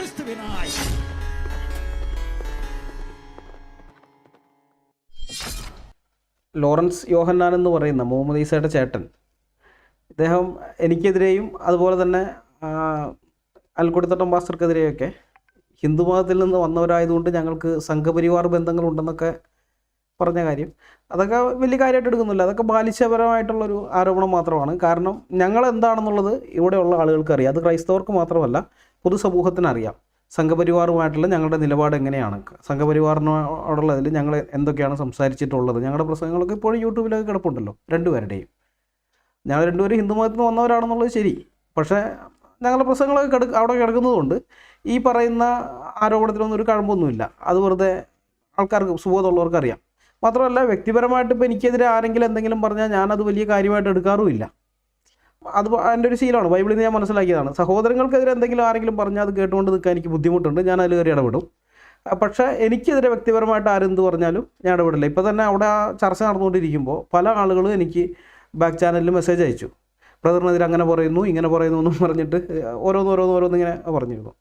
ക്രിസ്തുവിനായി. Lawrence യോഹന്നാൻ എന്ന് പറയുന്ന മുഹമ്മദ് ഈസയുടെ ചേട്ടൻ. ഇദ്ദേഹം എനിക്കെതിരെയും അതുപോലെ തന്നെ അൽക്കുടിത്തട്ടം പാസ്റ്റർക്കെതിരെയൊക്കെ ഹിന്ദു മതത്തിൽ നിന്ന് വന്നവരായതുകൊണ്ട് ഞങ്ങൾക്ക് സംഘപരിവാർ ബന്ധങ്ങളുണ്ടെന്നൊക്കെ പറഞ്ഞ കാര്യം. അതൊക്കെ വലിയ കാര്യമായിട്ട് എടുക്കുന്നില്ല. അതൊക്കെ ബാലിശപരമായിട്ടുള്ളൊരു ആരോപണം മാത്രമാണ്. കാരണം ഞങ്ങൾ എന്താണെന്നുള്ളത് ഇവിടെയുള്ള ആളുകൾക്ക് അറിയാം അത് ക്രൈസ്തവർക്ക് മാത്രമല്ല പൊതുസമൂഹത്തിന് അറിയാം സംഘപരിവാറുമായിട്ടുള്ള ഞങ്ങളുടെ നിലപാട് എങ്ങനെയാണ്? സംഘപരിവാറിനോടുള്ളതിൽ ഞങ്ങൾ എന്തൊക്കെയാണ് സംസാരിച്ചിട്ടുള്ളത്? ഞങ്ങളുടെ പ്രസംഗങ്ങളൊക്കെ ഇപ്പോഴും യൂട്യൂബിലൊക്കെ കിടപ്പുണ്ടല്ലോ രണ്ടുപേരുടെയും. ഞങ്ങൾ രണ്ടുപേരും ഹിന്ദു മതത്തിൽ നിന്ന് വന്നവരാണെന്നുള്ളത് ശരി. പക്ഷേ ഞങ്ങളുടെ പ്രസംഗങ്ങളൊക്കെ കിടക്ക് അവിടെ കിടക്കുന്നതുകൊണ്ട് ഈ പറയുന്ന ആരോപണത്തിലൊന്നും ഒരു കഴമ്പൊന്നുമില്ല. അത് വെറുതെ ആൾക്കാർക്ക് സുബോധമുള്ളവർക്ക് അറിയാം മാത്രമല്ല വ്യക്തിപരമായിട്ട് ഇപ്പോൾ എനിക്കെതിരെ ആരെങ്കിലും എന്തെങ്കിലും പറഞ്ഞാൽ ഞാനത് വലിയ കാര്യമായിട്ട് എടുക്കാറുമില്ല. അത് എന്റെ ഒരു ശീലമാണ്. ബൈബിളിൽ നിന്ന് ഞാൻ മനസ്സിലാക്കിയതാണ്. സഹോദരങ്ങൾക്കെതിരെ എന്തെങ്കിലും ആരെങ്കിലും പറഞ്ഞാൽ അത് കേട്ടുകൊണ്ട് നിൽക്കാൻ എനിക്ക് ബുദ്ധിമുട്ടുണ്ട്. ഞാൻ അതിൽ കയറി ഇടപെടും. പക്ഷേ എനിക്കെതിരെ വ്യക്തിപരമായിട്ട് ആരെന്ത് പറഞ്ഞാലും ഞാൻ ഇടപെടില്ല. ഇപ്പോൾ തന്നെ അവിടെ ആ ചർച്ച നടന്നുകൊണ്ടിരിക്കുമ്പോൾ പല ആളുകളും എനിക്ക് ബാക്ക് ചാനലിൽ മെസ്സേജ് അയച്ചു. ബ്രദറിനെതിരെ അങ്ങനെ പറയുന്നു ഇങ്ങനെ പറയുന്നു എന്നും പറഞ്ഞിട്ട് ഓരോന്ന് ഓരോന്ന് ഓരോന്ന് ഇങ്ങനെ പറഞ്ഞിരുന്നു.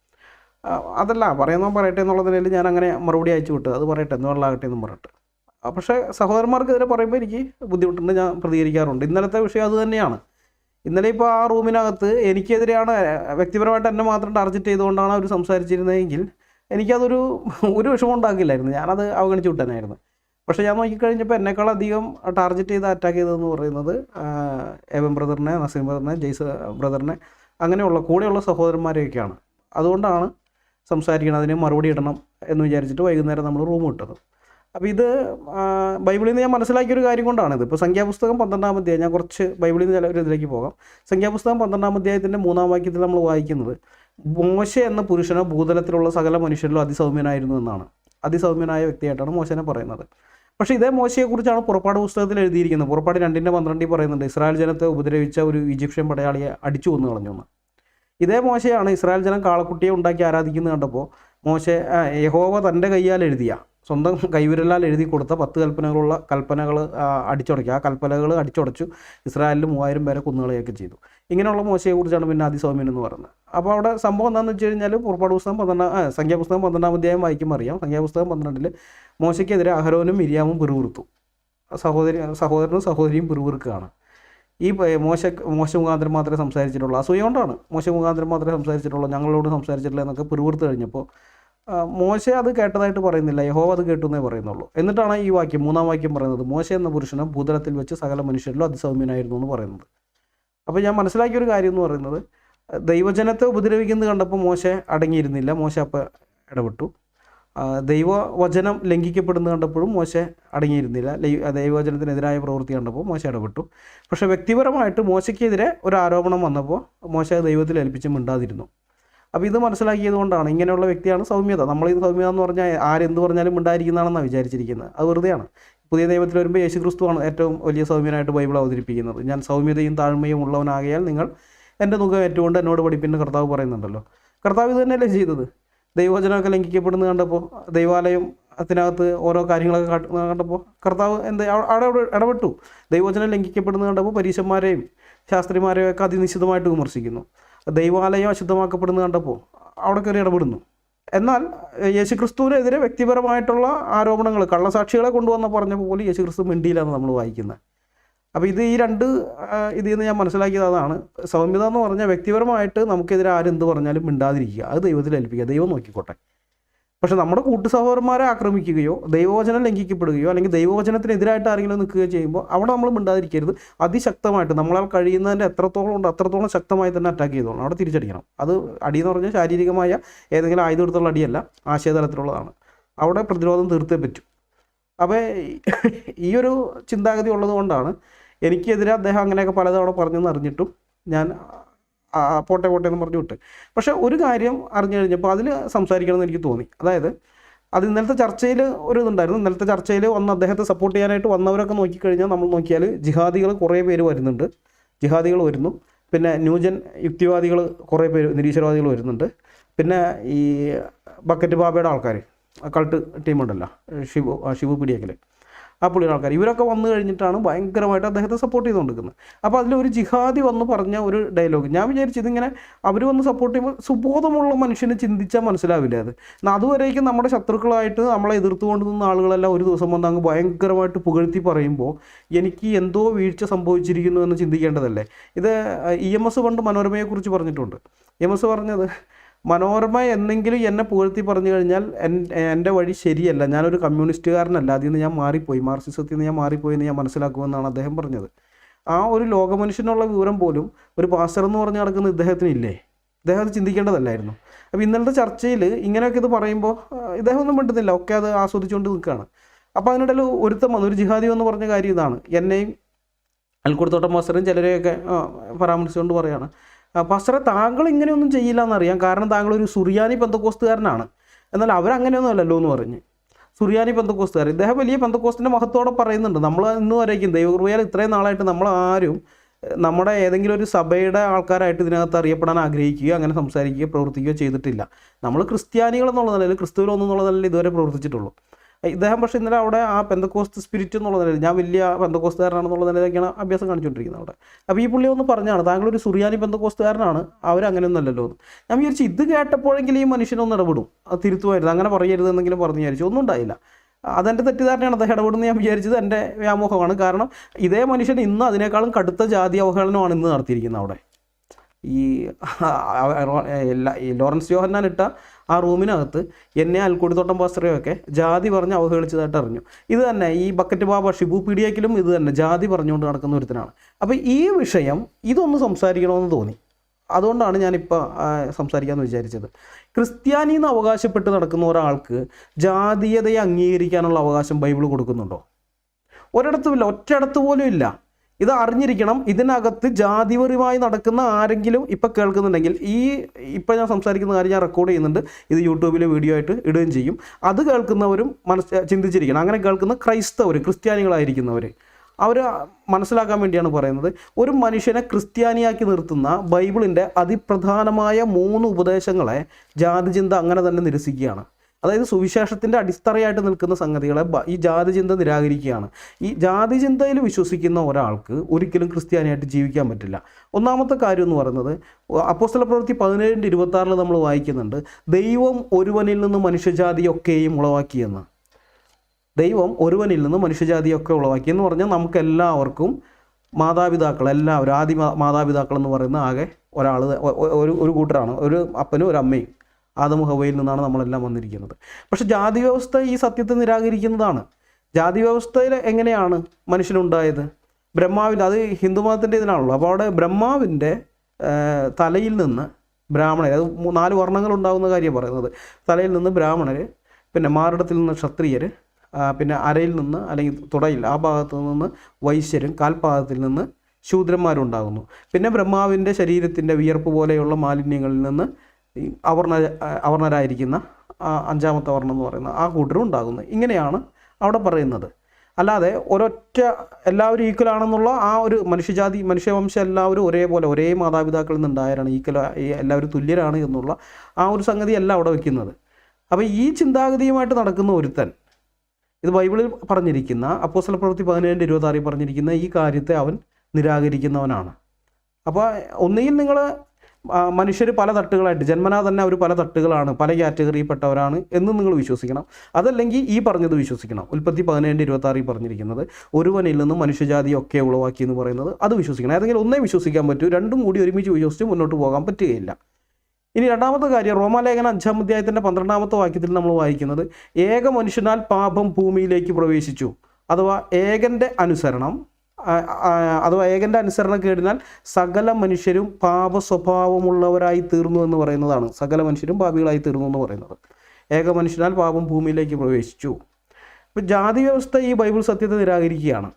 അതല്ല പറയുന്നോ പറയട്ടെ എന്നുള്ള നിലയിൽ ഞാൻ അങ്ങനെ മറുപടി അയച്ചു വിട്ടു. അത് പറയട്ടെ എന്നുള്ളാകട്ടെ എന്നും പറഞ്ഞിട്ട്. പക്ഷേ സഹോദരന്മാർക്കെതിരെ പറയുമ്പോൾ എനിക്ക് ബുദ്ധിമുട്ടുണ്ട് ഞാൻ പ്രതികരിക്കാറുണ്ട്. ഇന്നലത്തെ വിഷയം അത് തന്നെയാണ്. ഇന്നലെ ഇപ്പോൾ ആ റൂമിനകത്ത് എനിക്കെതിരെയാണ് വ്യക്തിപരമായിട്ട് എന്നെ മാത്രം ടാർഗറ്റ് ചെയ്തുകൊണ്ടാണ് അവർ സംസാരിച്ചിരുന്നതെങ്കിൽ എനിക്കതൊരു ഒരു വിഷമം ഉണ്ടാക്കില്ലായിരുന്നു. ഞാനത് അവഗണിച്ച് വിട്ടാനായിരുന്നു പക്ഷേ ഞാൻ നോക്കിക്കഴിഞ്ഞപ്പോൾ എന്നെക്കാളധികം ടാർഗറ്റ് ചെയ്ത് അറ്റാക്ക് ചെയ്തതെന്ന് പറയുന്നത് എവൻ ബ്രദറിനെ നസീം ബ്രദറിനെ ജയ്സ് ബ്രദറിനെ അങ്ങനെയുള്ള കൂടെയുള്ള സഹോദരന്മാരെയൊക്കെയാണ്. അതുകൊണ്ടാണ് സംസാരിക്കണം അതിന് മറുപടി ഇടണം എന്ന് വിചാരിച്ചിട്ട് വൈകുന്നേരം നമ്മൾ റൂം വിട്ടത്. അപ്പോൾ ഇത് ബൈബിളിൽ നിന്ന് ഞാൻ മനസ്സിലാക്കിയ ഒരു കാര്യം കൊണ്ടാണിത്. ഇപ്പോൾ സംഖ്യാപുസ്തകം പന്ത്രണ്ടാം അധ്യായം ഞാൻ കുറച്ച് ബൈബിളിൽ നിന്ന് ചില ഒരു ഇതിലേക്ക് പോകാം. സംഖ്യാപുസ്തകം പന്ത്രണ്ടാം അധ്യായത്തിന്റെ മൂന്നാം വാക്യത്തിൽ നമ്മൾ വായിക്കുന്നത് മോശ എന്ന പുരുഷനോ ഭൂതലത്തിലുള്ള സകല മനുഷ്യരിലോ അതിസൗമ്യനായിരുന്നു എന്നാണ്. അതിസൗമ്യനായ വ്യക്തിയായിട്ടാണ് മോശനെ പറയുന്നത്. പക്ഷേ ഇതേ മോശയെക്കുറിച്ചാണ് പുറപ്പാട് പുസ്തകത്തിൽ എഴുതിയിരിക്കുന്നത്. പുറപ്പാട് രണ്ടിന്റെ പന്ത്രണ്ടിൽ പറയുന്നുണ്ട് ഇസ്രായേൽ ജനത്തെ ഉപദ്രവിച്ച ഒരു ഈജിപ്ഷ്യൻ പടയാളിയെ അടിച്ചു കൊന്നു കളഞ്ഞു എന്ന്. ഇതേ മോശയാണ് ഇസ്രായേൽ ജനം കാളക്കുട്ടിയെ ഉണ്ടാക്കി ആരാധിക്കുന്നത് കണ്ടപ്പോൾ മോശ യഹോവ തന്റെ കയ്യാൽ എഴുതിയ സ്വന്തം കൈവിരലാൽ എഴുതി കൊടുത്ത പത്ത് കൽപ്പനകളുള്ള കൽപ്പനകൾ അടിച്ചുടക്കി. ആ കൽപ്പനകൾ അടിച്ചുടച്ചു ഇസ്രായേലിൽ മൂവായിരം പേരെ കുന്നുകളെയൊക്കെ ചെയ്തു. ഇങ്ങനെയുള്ള മോശയെക്കുറിച്ചാണ് പിന്നെ അതിസൗമ്യൻ എന്ന് പറയുന്നത്. അപ്പോൾ അവിടെ സംഭവം എന്താണെന്ന് വെച്ച് കഴിഞ്ഞാൽ പുറപ്പാട് പുസ്തകം പന്ത്രണ്ടാം സംഖ്യാപുസ്തകം പന്ത്രണ്ടാം അധ്യായം വായിക്കുമ്പോൾ അറിയാം. സംഖ്യാപുസ്തകം പന്ത്രണ്ടിൽ മോശയ്ക്കെതിരെ അഹരോനും മിരിയാമും പിറുവിറുത്തു സഹോദരി സഹോദരനും സഹോദരിയും പിറുവിറുക്കുകയാണ് ഈ മോശ മോശ മുഖാന്തരം മാത്രമേ സംസാരിച്ചിട്ടുള്ളൂ. അസൂയ കൊണ്ടാണ് മോശ മുഖാന്തരം മാത്രമേ സംസാരിച്ചിട്ടുള്ളൂ. ഞങ്ങളോട് സംസാരിച്ചിട്ടില്ല എന്നൊക്കെ പിറുവിറുത്ത് കഴിഞ്ഞപ്പോൾ മോശ അത് കേട്ടതായിട്ട് പറയുന്നില്ല. യഹോവ അത് കേട്ടു എന്നേ പറയുന്നുള്ളൂ. എന്നിട്ടാണ് ഈ വാക്യം മൂന്നാം വാക്യം പറയുന്നത് മോശ എന്ന പുരുഷനും ഭൂതലത്തിൽ വെച്ച് സകല മനുഷ്യരിലും അതിസൗമ്യനായിരുന്നു എന്ന് പറയുന്നത്. അപ്പോൾ ഞാൻ മനസ്സിലാക്കിയ ഒരു കാര്യം എന്ന് പറയുന്നത് ദൈവജനത്തെ ഉപദ്രവിക്കുന്നത് കണ്ടപ്പോൾ മോശ അടങ്ങിയിരുന്നില്ല മോശ അപ്പം ഇടപെട്ടു. ദൈവവചനം ലംഘിക്കപ്പെടുന്നത് കണ്ടപ്പോഴും മോശ അടങ്ങിയിരുന്നില്ല. ദൈവവചനത്തിനെതിരായ പ്രവൃത്തി കണ്ടപ്പോൾ മോശ ഇടപെട്ടു. പക്ഷേ വ്യക്തിപരമായിട്ട് മോശയ്ക്കെതിരെ ഒരു ആരോപണം വന്നപ്പോൾ മോശ ദൈവത്തിൽ ഏൽപ്പിച്ച് മിണ്ടാതിരുന്നു. അപ്പോൾ ഇത് മനസ്സിലാക്കിയത് കൊണ്ടാണ് ഇങ്ങനെയുള്ള വ്യക്തിയാണ് സൗമ്യത. നമ്മൾ ഈ സൗമ്യത എന്ന് പറഞ്ഞാൽ ആരെന്ത് പറഞ്ഞാലും ഉണ്ടായിരിക്കുന്നതാണെന്നാണ് വിചാരിച്ചിരിക്കുന്നത്. അത് വെറുതെയാണ്. പുതിയ ദൈവത്തിൽ വരുമ്പോൾ യേശു ക്രിസ്തുവാണ് ഏറ്റവും വലിയ സൗമ്യനായിട്ട് ബൈബിൾ അവതരിപ്പിക്കുന്നത്. ഞാൻ സൗമ്യതയും താഴ്മയും ഉള്ളവനാകയാൽ നിങ്ങൾ എന്റെ മുഖം ഏറ്റുകൊണ്ട് എന്നോട് പഠിപ്പിന്റെ കർത്താവ് പറയുന്നുണ്ടല്ലോ. കർത്താവ് ഇത് തന്നെയല്ലേ ചെയ്തത്? ദൈവവചനമൊക്കെ ലംഘിക്കപ്പെടുന്നത് കണ്ടപ്പോൾ ദൈവാലയം അതിനകത്ത് ഓരോ കാര്യങ്ങളൊക്കെ കണ്ടപ്പോൾ കർത്താവ് എന്ത് അവിടെ ഇടപെട്ടു. ദൈവവചനം ലംഘിക്കപ്പെടുന്നത് കണ്ടപ്പോൾ പരീശന്മാരെയും ശാസ്ത്രിമാരെയും ഒക്കെ അതിനിശ്ചിതമായിട്ട് വിമർശിക്കുന്നു. ദൈവാലയം അശുദ്ധമാക്കപ്പെടുന്നത് കണ്ടപ്പോൾ അവിടെ കയറി ഇടപെടുന്നു. എന്നാൽ യേശു യേശുക്രിസ്തുവിനെതിരെ വ്യക്തിപരമായിട്ടുള്ള ആരോപണങ്ങൾ കള്ളസാക്ഷികളെ കൊണ്ടുവന്ന പറഞ്ഞപ്പോൾ പോലും യേശുക്രിസ്തു മിണ്ടിയിലാണ് നമ്മൾ വായിക്കുന്നത്. അപ്പോൾ ഇത് ഈ രണ്ട് ഇതിൽ നിന്ന് ഞാൻ മനസ്സിലാക്കിയത് അതാണ്. സൗമ്യത എന്ന് പറഞ്ഞാൽ വ്യക്തിപരമായിട്ട് നമുക്കെതിരെ ആരെന്ത് പറഞ്ഞാലും മിണ്ടാതിരിക്കുക. അത് ദൈവത്തിൽ ഏൽപ്പിക്കുക. ദൈവം നോക്കിക്കോട്ടെ. പക്ഷെ നമ്മുടെ കൂട്ടു സഹോദരന്മാരെ ആക്രമിക്കുകയോ ദൈവവചനം ലംഘിക്കപ്പെടുകയോ അല്ലെങ്കിൽ ദൈവവചനത്തിനെതിരായിട്ട് ആരെങ്കിലും നിൽക്കുകയോ ചെയ്യുമ്പോൾ അവിടെ നമ്മൾ മിണ്ടാതിരിക്കരുത്. അതിശക്തമായിട്ട് നമ്മളാൽ കഴിയുന്നതിന്റെ എത്രത്തോളം ഉണ്ട് അത്രത്തോളം ശക്തമായി തന്നെ അറ്റാക്ക് ചെയ്തോളണം. അവിടെ തിരിച്ചടിക്കണം. അത് അടി എന്ന് പറഞ്ഞാൽ ശാരീരികമായ ഏതെങ്കിലും ആയുധം എടുത്തുള്ള അടിയല്ല ആശയതലത്തിലുള്ളതാണ്. അവിടെ പ്രതിരോധം തീർത്തേ പറ്റും. അപ്പോൾ ഈ ഒരു ചിന്താഗതി ഉള്ളത് കൊണ്ടാണ് എനിക്കെതിരെ അദ്ദേഹം അങ്ങനെയൊക്കെ പലതവണ പറഞ്ഞെന്ന് അറിഞ്ഞിട്ടും ഞാൻ പോട്ടെ പോട്ടെ എന്ന് പറഞ്ഞു വിട്ട്. പക്ഷേ ഒരു കാര്യം അറിഞ്ഞു കഴിഞ്ഞപ്പോൾ അതിൽ സംസാരിക്കണമെന്ന് എനിക്ക് തോന്നി. അതായത് അത് ഇന്നലത്തെ ചർച്ചയിൽ ഒരു ഇതുണ്ടായിരുന്നു. ഇന്നലത്തെ ചർച്ചയിൽ വന്ന് അദ്ദേഹത്തെ സപ്പോർട്ട് ചെയ്യാനായിട്ട് വന്നവരൊക്കെ നോക്കിക്കഴിഞ്ഞാൽ നമ്മൾ നോക്കിയാൽ ജിഹാദികൾ കുറേ പേര് വരുന്നുണ്ട്. ജിഹാദികൾ വരുന്നു. പിന്നെ ന്യൂജൻ യുക്തിവാദികൾ കുറേ പേര് നിരീശ്വരവാദികൾ വരുന്നുണ്ട്. പിന്നെ ഈ ബക്കറ്റ് ബാബയുടെ ആൾക്കാർ കൾട്ട് ടീമുണ്ടല്ലോ ഷിബു ഷിബു പിടിയക്കൽ ആ പുള്ളിയുടെ ആൾക്കാർ ഇവരൊക്കെ വന്നു കഴിഞ്ഞിട്ടാണ് ഭയങ്കരമായിട്ട് അദ്ദേഹത്തെ സപ്പോർട്ട് ചെയ്തുകൊണ്ടിരിക്കുന്നത്. അപ്പോൾ അതിലൊരു ജിഹാദി വന്ന് പറഞ്ഞ ഒരു ഡയലോഗ് ഞാൻ വിചാരിച്ചു ഇതിങ്ങനെ അവർ വന്ന് സപ്പോർട്ട് ചെയ്യുമ്പോൾ സുബോധമുള്ള മനുഷ്യനെ ചിന്തിച്ചാൽ മനസ്സിലാവില്ല അത്. അതുവരേക്കും നമ്മുടെ ശത്രുക്കളായിട്ട് നമ്മളെ എതിർത്തുകൊണ്ട് നിന്ന ആളുകളെല്ലാം ഒരു ദിവസം വന്ന് അങ്ങ് ഭയങ്കരമായിട്ട് പുകഴ്ത്തി പറയുമ്പോൾ എനിക്ക് എന്തോ വീഴ്ച സംഭവിച്ചിരിക്കുന്നു എന്ന് ചിന്തിക്കേണ്ടതല്ലേ? ഇത് ഇ എം എസ് പണ്ട് മനോരമയെക്കുറിച്ച് പറഞ്ഞിട്ടുണ്ട്. എം എസ് പറഞ്ഞത് മനോരമ എന്നെങ്കിലും എന്നെ പുകഴ്ത്തി പറഞ്ഞു കഴിഞ്ഞാൽ എന്റെ വഴി ശരിയല്ല. ഞാനൊരു കമ്മ്യൂണിസ്റ്റുകാരനല്ല. അതിൽ നിന്ന് ഞാൻ മാറിപ്പോയി. മാർക്സിസത്തിൽ നിന്ന് ഞാൻ മാറിപ്പോയി എന്ന് ഞാൻ മനസ്സിലാക്കുമെന്നാണ് അദ്ദേഹം പറഞ്ഞത്. ആ ഒരു ലോകമനുഷ്യനുള്ള വിവരം പോലും ഒരു പാസ്റ്റർ എന്ന് പറഞ്ഞ് നടക്കുന്ന ഇദ്ദേഹത്തിനില്ലേ അദ്ദേഹം അത് ചിന്തിക്കേണ്ടതല്ലായിരുന്നു. അപ്പോൾ ഇന്നലത്തെ ചർച്ചയിൽ ഇങ്ങനെയൊക്കെ ഇത് പറയുമ്പോൾ ഇദ്ദേഹം ഒന്നും മിണ്ടുന്നില്ല. ഒക്കെ അത് ആസ്വദിച്ചുകൊണ്ട് നിൽക്കുകയാണ്. അപ്പോൾ അതിനിടയിൽ ഒരുത്തം വന്നു. ഒരു ജിഹാദി എന്ന് പറഞ്ഞ കാര്യം ഇതാണ്. എന്നെയും അൽക്കുടത്തോട്ടം മാസ്റ്ററും ചിലരെയൊക്കെ പരാമർശിച്ചുകൊണ്ട് പറയാണ് ആ, പാസ്റ്ററെ താങ്കൾ ഇങ്ങനെയൊന്നും ചെയ്യില്ല എന്നറിയാം കാരണം താങ്കൾ ഒരു സുറിയാനി പന്തക്കോസ്തുകാരനാണ്. എന്നാൽ അവരങ്ങനെയൊന്നും അല്ലല്ലോ എന്ന് പറഞ്ഞ്. സുറിയാനി പന്തക്കോസ്തുകാർ. ഇദ്ദേഹം വലിയ പന്തക്കോസ്റ്റിന്റെ മഹത്തോടെ പറയുന്നുണ്ട്. നമ്മൾ ഇന്ന് വരേക്കും ദൈവകൃപയാൽ ഇത്രയും നാളായിട്ട് നമ്മൾ ആരും നമ്മുടെ ഏതെങ്കിലും ഒരു സഭയുടെ ആൾക്കാരായിട്ട് ഇതിനകത്ത് അറിയപ്പെടാൻ ആഗ്രഹിക്കുകയോ അങ്ങനെ സംസാരിക്കുകയോ പ്രവർത്തിക്കുകയോ ചെയ്തിട്ടില്ല. നമ്മൾ ക്രിസ്ത്യാനികൾ എന്നുള്ള നിലയിൽ ക്രിസ്തുവിൽ എന്നുള്ള നിലയിൽ ഇതുവരെ പ്രവർത്തിച്ചിട്ടുള്ളൂ. ഇദ്ദേഹം പക്ഷേ ഇന്നലെ അവിടെ ആ പെന്തക്കോസ്ത് സ്പിരിറ്റ് എന്നുള്ള നിലയിൽ ഞാൻ വലിയ പെന്തക്കോസ്തുകാരനാണെന്നുള്ള നിലയിലേക്കാണ് അഭ്യാസം കാണിച്ചുകൊണ്ടിരിക്കുന്നത് അവിടെ. അപ്പോൾ ഈ പുള്ളി ഒന്ന് പറഞ്ഞാണ് താങ്കൾ ഒരു സുറിയാനി പെന്തക്കോസ്തുകാരനാണ് അവരങ്ങനെയൊന്നല്ലല്ലോ എന്ന്. ഞാൻ വിചാരിച്ചു ഇത് കേട്ടപ്പോഴെങ്കിലും ഈ മനുഷ്യനൊന്ന് ഇടപെടും അത് തിരുത്തുമായിരുന്നു അങ്ങനെ പറയരുത് എന്നെങ്കിലും പറഞ്ഞു വിചാരിച്ചു. ഒന്നും ഉണ്ടായില്ല. അതെന്റെ തെറ്റിദ്ധാരണയാണ് അദ്ദേഹം ഇടപെടുന്നത് ഞാൻ വിചാരിച്ചത് എന്റെ വ്യാമോഹമാണ്. കാരണം ഇതേ മനുഷ്യൻ ഇന്ന് അതിനേക്കാളും കടുത്ത ജാതി അവഹേളനമാണ് ഇന്ന് നടത്തിയിരിക്കുന്നത് അവിടെ. ഈ ലോറൻസ് ജോഹന്നാൻ ഇട്ട ആ റൂമിനകത്ത് എന്നെ അൽക്കൂടിത്തോട്ടം പാസ്റ്ററെയൊക്കെ ജാതി പറഞ്ഞ് അവഹേളിച്ചതായിട്ട് അറിഞ്ഞു. ഇത് തന്നെ ഈ ബക്കറ്റ് ബാബ ഷിബു പീഡിയക്കിലും ഇത് തന്നെ ജാതി പറഞ്ഞുകൊണ്ട് നടക്കുന്ന ഒരുത്തനാണ്. അപ്പോൾ ഈ വിഷയം ഇതൊന്ന് സംസാരിക്കണമെന്ന് തോന്നി. അതുകൊണ്ടാണ് ഞാനിപ്പോൾ സംസാരിക്കാമെന്ന് വിചാരിച്ചത്. ക്രിസ്ത്യാനി എന്ന് അവകാശപ്പെട്ട് നടക്കുന്ന ഒരാൾക്ക് ജാതീയതയെ അംഗീകരിക്കാനുള്ള അവകാശം ബൈബിൾ കൊടുക്കുന്നുണ്ടോ? ഒരിടത്തുമില്ല ഒറ്റയിടത്ത് പോലും ഇല്ല. ഇത് അറിഞ്ഞിരിക്കണം. ഇതിനകത്ത് ജാതിപരമായി നടക്കുന്ന ആരെങ്കിലും ഇപ്പം കേൾക്കുന്നുണ്ടെങ്കിൽ ഈ ഇപ്പം ഞാൻ സംസാരിക്കുന്ന കാര്യം ഞാൻ റെക്കോർഡ് ചെയ്യുന്നുണ്ട്. ഇത് യൂട്യൂബിൽ വീഡിയോ ആയിട്ട് ഇടുകയും ചെയ്യും. അത് കേൾക്കുന്നവരും മനസ്സ് ചിന്തിച്ചിരിക്കണം. അങ്ങനെ കേൾക്കുന്ന ക്രൈസ്തവർ ക്രിസ്ത്യാനികളായിരിക്കുന്നവർ അവർ മനസ്സിലാക്കാൻ വേണ്ടിയാണ് പറയുന്നത്. ഒരു മനുഷ്യനെ ക്രിസ്ത്യാനിയാക്കി നിർത്തുന്ന ബൈബിളിന്റെ അതിപ്രധാനമായ മൂന്ന് ഉപദേശങ്ങളെ ജാതിചിന്ത അങ്ങനെ തന്നെ നിരസിക്കുകയാണ്. അതായത് സുവിശേഷത്തിന്റെ അടിത്തറയായിട്ട് നിൽക്കുന്ന സംഗതികളെ ഈ ജാതിചിന്ത നിരാകരിക്കുകയാണ്. ഈ ജാതിചിന്തയിൽ വിശ്വസിക്കുന്ന ഒരാൾക്ക് ഒരിക്കലും ക്രിസ്ത്യാനിയായിട്ട് ജീവിക്കാൻ പറ്റില്ല. ഒന്നാമത്തെ കാര്യം എന്ന് പറയുന്നത് അപ്പോസ്തല പ്രവൃത്തി പതിനേഴിന്റെ ഇരുപത്തി ആറിൽ നമ്മൾ വായിക്കുന്നുണ്ട് ദൈവം ഒരുവനിൽ നിന്ന് മനുഷ്യജാതിയൊക്കെയും ഉളവാക്കിയെന്ന്. ദൈവം ഒരുവനിൽ നിന്ന് മനുഷ്യജാതിയൊക്കെ ഉളവാക്കി എന്ന് പറഞ്ഞാൽ നമുക്ക് എല്ലാവർക്കും മാതാപിതാക്കൾ എല്ലാവരും ആദ്യ മാതാപിതാക്കൾ എന്ന് പറയുന്ന ആകെ ഒരാൾ ഒരു ഒരു കൂട്ടരാണ് ഒരു അപ്പനും ഒരു അമ്മയും. ആദം ഹവയിൽ നിന്നാണ് നമ്മളെല്ലാം വന്നിരിക്കുന്നത്. പക്ഷെ ജാതി വ്യവസ്ഥ ഈ സത്യത്തെ നിരാകരിക്കുന്നതാണ്. ജാതി വ്യവസ്ഥയിൽ എങ്ങനെയാണ് മനുഷ്യനുണ്ടായത്? ബ്രഹ്മാവിന്റെ അത് ഹിന്ദുമതത്തിന്റെ ഇതിനാണല്ലോ അപ്പോൾ അവിടെ ബ്രഹ്മാവിന്റെ തലയിൽ നിന്ന് ബ്രാഹ്മണർ അത് നാല് വർണങ്ങൾ ഉണ്ടാകുന്ന കാര്യം പറയുന്നത്. തലയിൽ നിന്ന് ബ്രാഹ്മണർ പിന്നെ മാറിടത്തിൽ നിന്ന് ക്ഷത്രിയർ പിന്നെ അരയിൽ നിന്ന് അല്ലെങ്കിൽ തുടയിൽ ആ ഭാഗത്തു നിന്ന് വൈശ്യരും കാൽഭാഗത്തിൽ നിന്ന് ശൂദ്രന്മാരുണ്ടാകുന്നു പിന്നെ ബ്രഹ്മാവിന്റെ ശരീരത്തിന്റെ വിയർപ്പ് പോലെയുള്ള മാലിന്യങ്ങളിൽ നിന്ന് ഈ അവർണ അവർണരായിരിക്കുന്ന അഞ്ചാമത്തെ വർണം എന്ന് പറയുന്ന ആ കൂട്ടരും ഉണ്ടാകുന്നത് ഇങ്ങനെയാണ് അവിടെ പറയുന്നത്. അല്ലാതെ ഒരൊറ്റ എല്ലാവരും ഈക്വൽ ആണെന്നുള്ള ആ ഒരു മനുഷ്യജാതി മനുഷ്യവംശം എല്ലാവരും ഒരേപോലെ ഒരേ മാതാപിതാക്കളിൽ നിന്നുണ്ടായവരാണ് ഈക്വൽ എല്ലാവരും തുല്യരാണ് എന്നുള്ള ആ ഒരു സംഗതി സംഗതിയല്ല അവിടെ വയ്ക്കുന്നത് അപ്പോൾ ഈ ചിന്താഗതിയുമായിട്ട് നടക്കുന്ന ഒരുത്തൻ ഇത് ബൈബിളിൽ പറഞ്ഞിരിക്കുന്ന അപ്പോസ്തല പ്രവൃത്തി പതിനേഴിന്റെ ഇരുപത്താറിൽ പറഞ്ഞിരിക്കുന്ന ഈ കാര്യത്തെ അവൻ നിരാകരിക്കുന്നവനാണ്. അപ്പോൾ ഒന്നുകിൽ നിങ്ങൾ മനുഷ്യർ പല തട്ടുകളായിട്ട് ജന്മനാ തന്നെ അവർ പല തട്ടുകളാണ് പല കാറ്റഗറിയിൽപ്പെട്ടവരാണ് എന്ന് നിങ്ങൾ വിശ്വസിക്കണം. അതല്ലെങ്കിൽ ഈ പറഞ്ഞത് വിശ്വസിക്കണം. ഉൽപ്പത്തി പതിനേഴിന്റെ ഇരുപത്താറിൽ പറഞ്ഞിരിക്കുന്നത് ഒരുവനിൽ നിന്നും മനുഷ്യജാതിയൊക്കെ ഉളവാക്കി എന്ന് പറയുന്നത് അത് വിശ്വസിക്കണം. ഏതെങ്കിലും ഒന്നേ വിശ്വസിക്കാൻ പറ്റൂ രണ്ടും കൂടി ഒരുമിച്ച് വിശ്വസിച്ച് മുന്നോട്ട് പോകാൻ പറ്റുകയില്ല. ഇനി രണ്ടാമത്തെ കാര്യം റോമാലേഖന അഞ്ചാം അധ്യായത്തിന്റെ പന്ത്രണ്ടാമത്തെ വാക്യത്തിൽ നമ്മൾ വായിക്കുന്നത് ഏക മനുഷ്യനാൽ പാപം ഭൂമിയിലേക്ക് പ്രവേശിച്ചു അഥവാ ഏകന്റെ അനുസരണം. അഥവാ ഏകന്റെ അനുസരണം കേടിനാൽ സകല മനുഷ്യരും പാപ സ്വഭാവമുള്ളവരായി തീർന്നു എന്ന് പറയുന്നതാണ്. സകല മനുഷ്യരും പാപികളായി തീർന്നു എന്ന് പറയുന്നത്. ഏക മനുഷ്യനാൽ പാപം ഭൂമിയിലേക്ക് പ്രവേശിച്ചു. ഇപ്പം ജാതി വ്യവസ്ഥ ഈ ബൈബിൾ സത്യത്തെ നിരാകരിക്കുകയാണ്.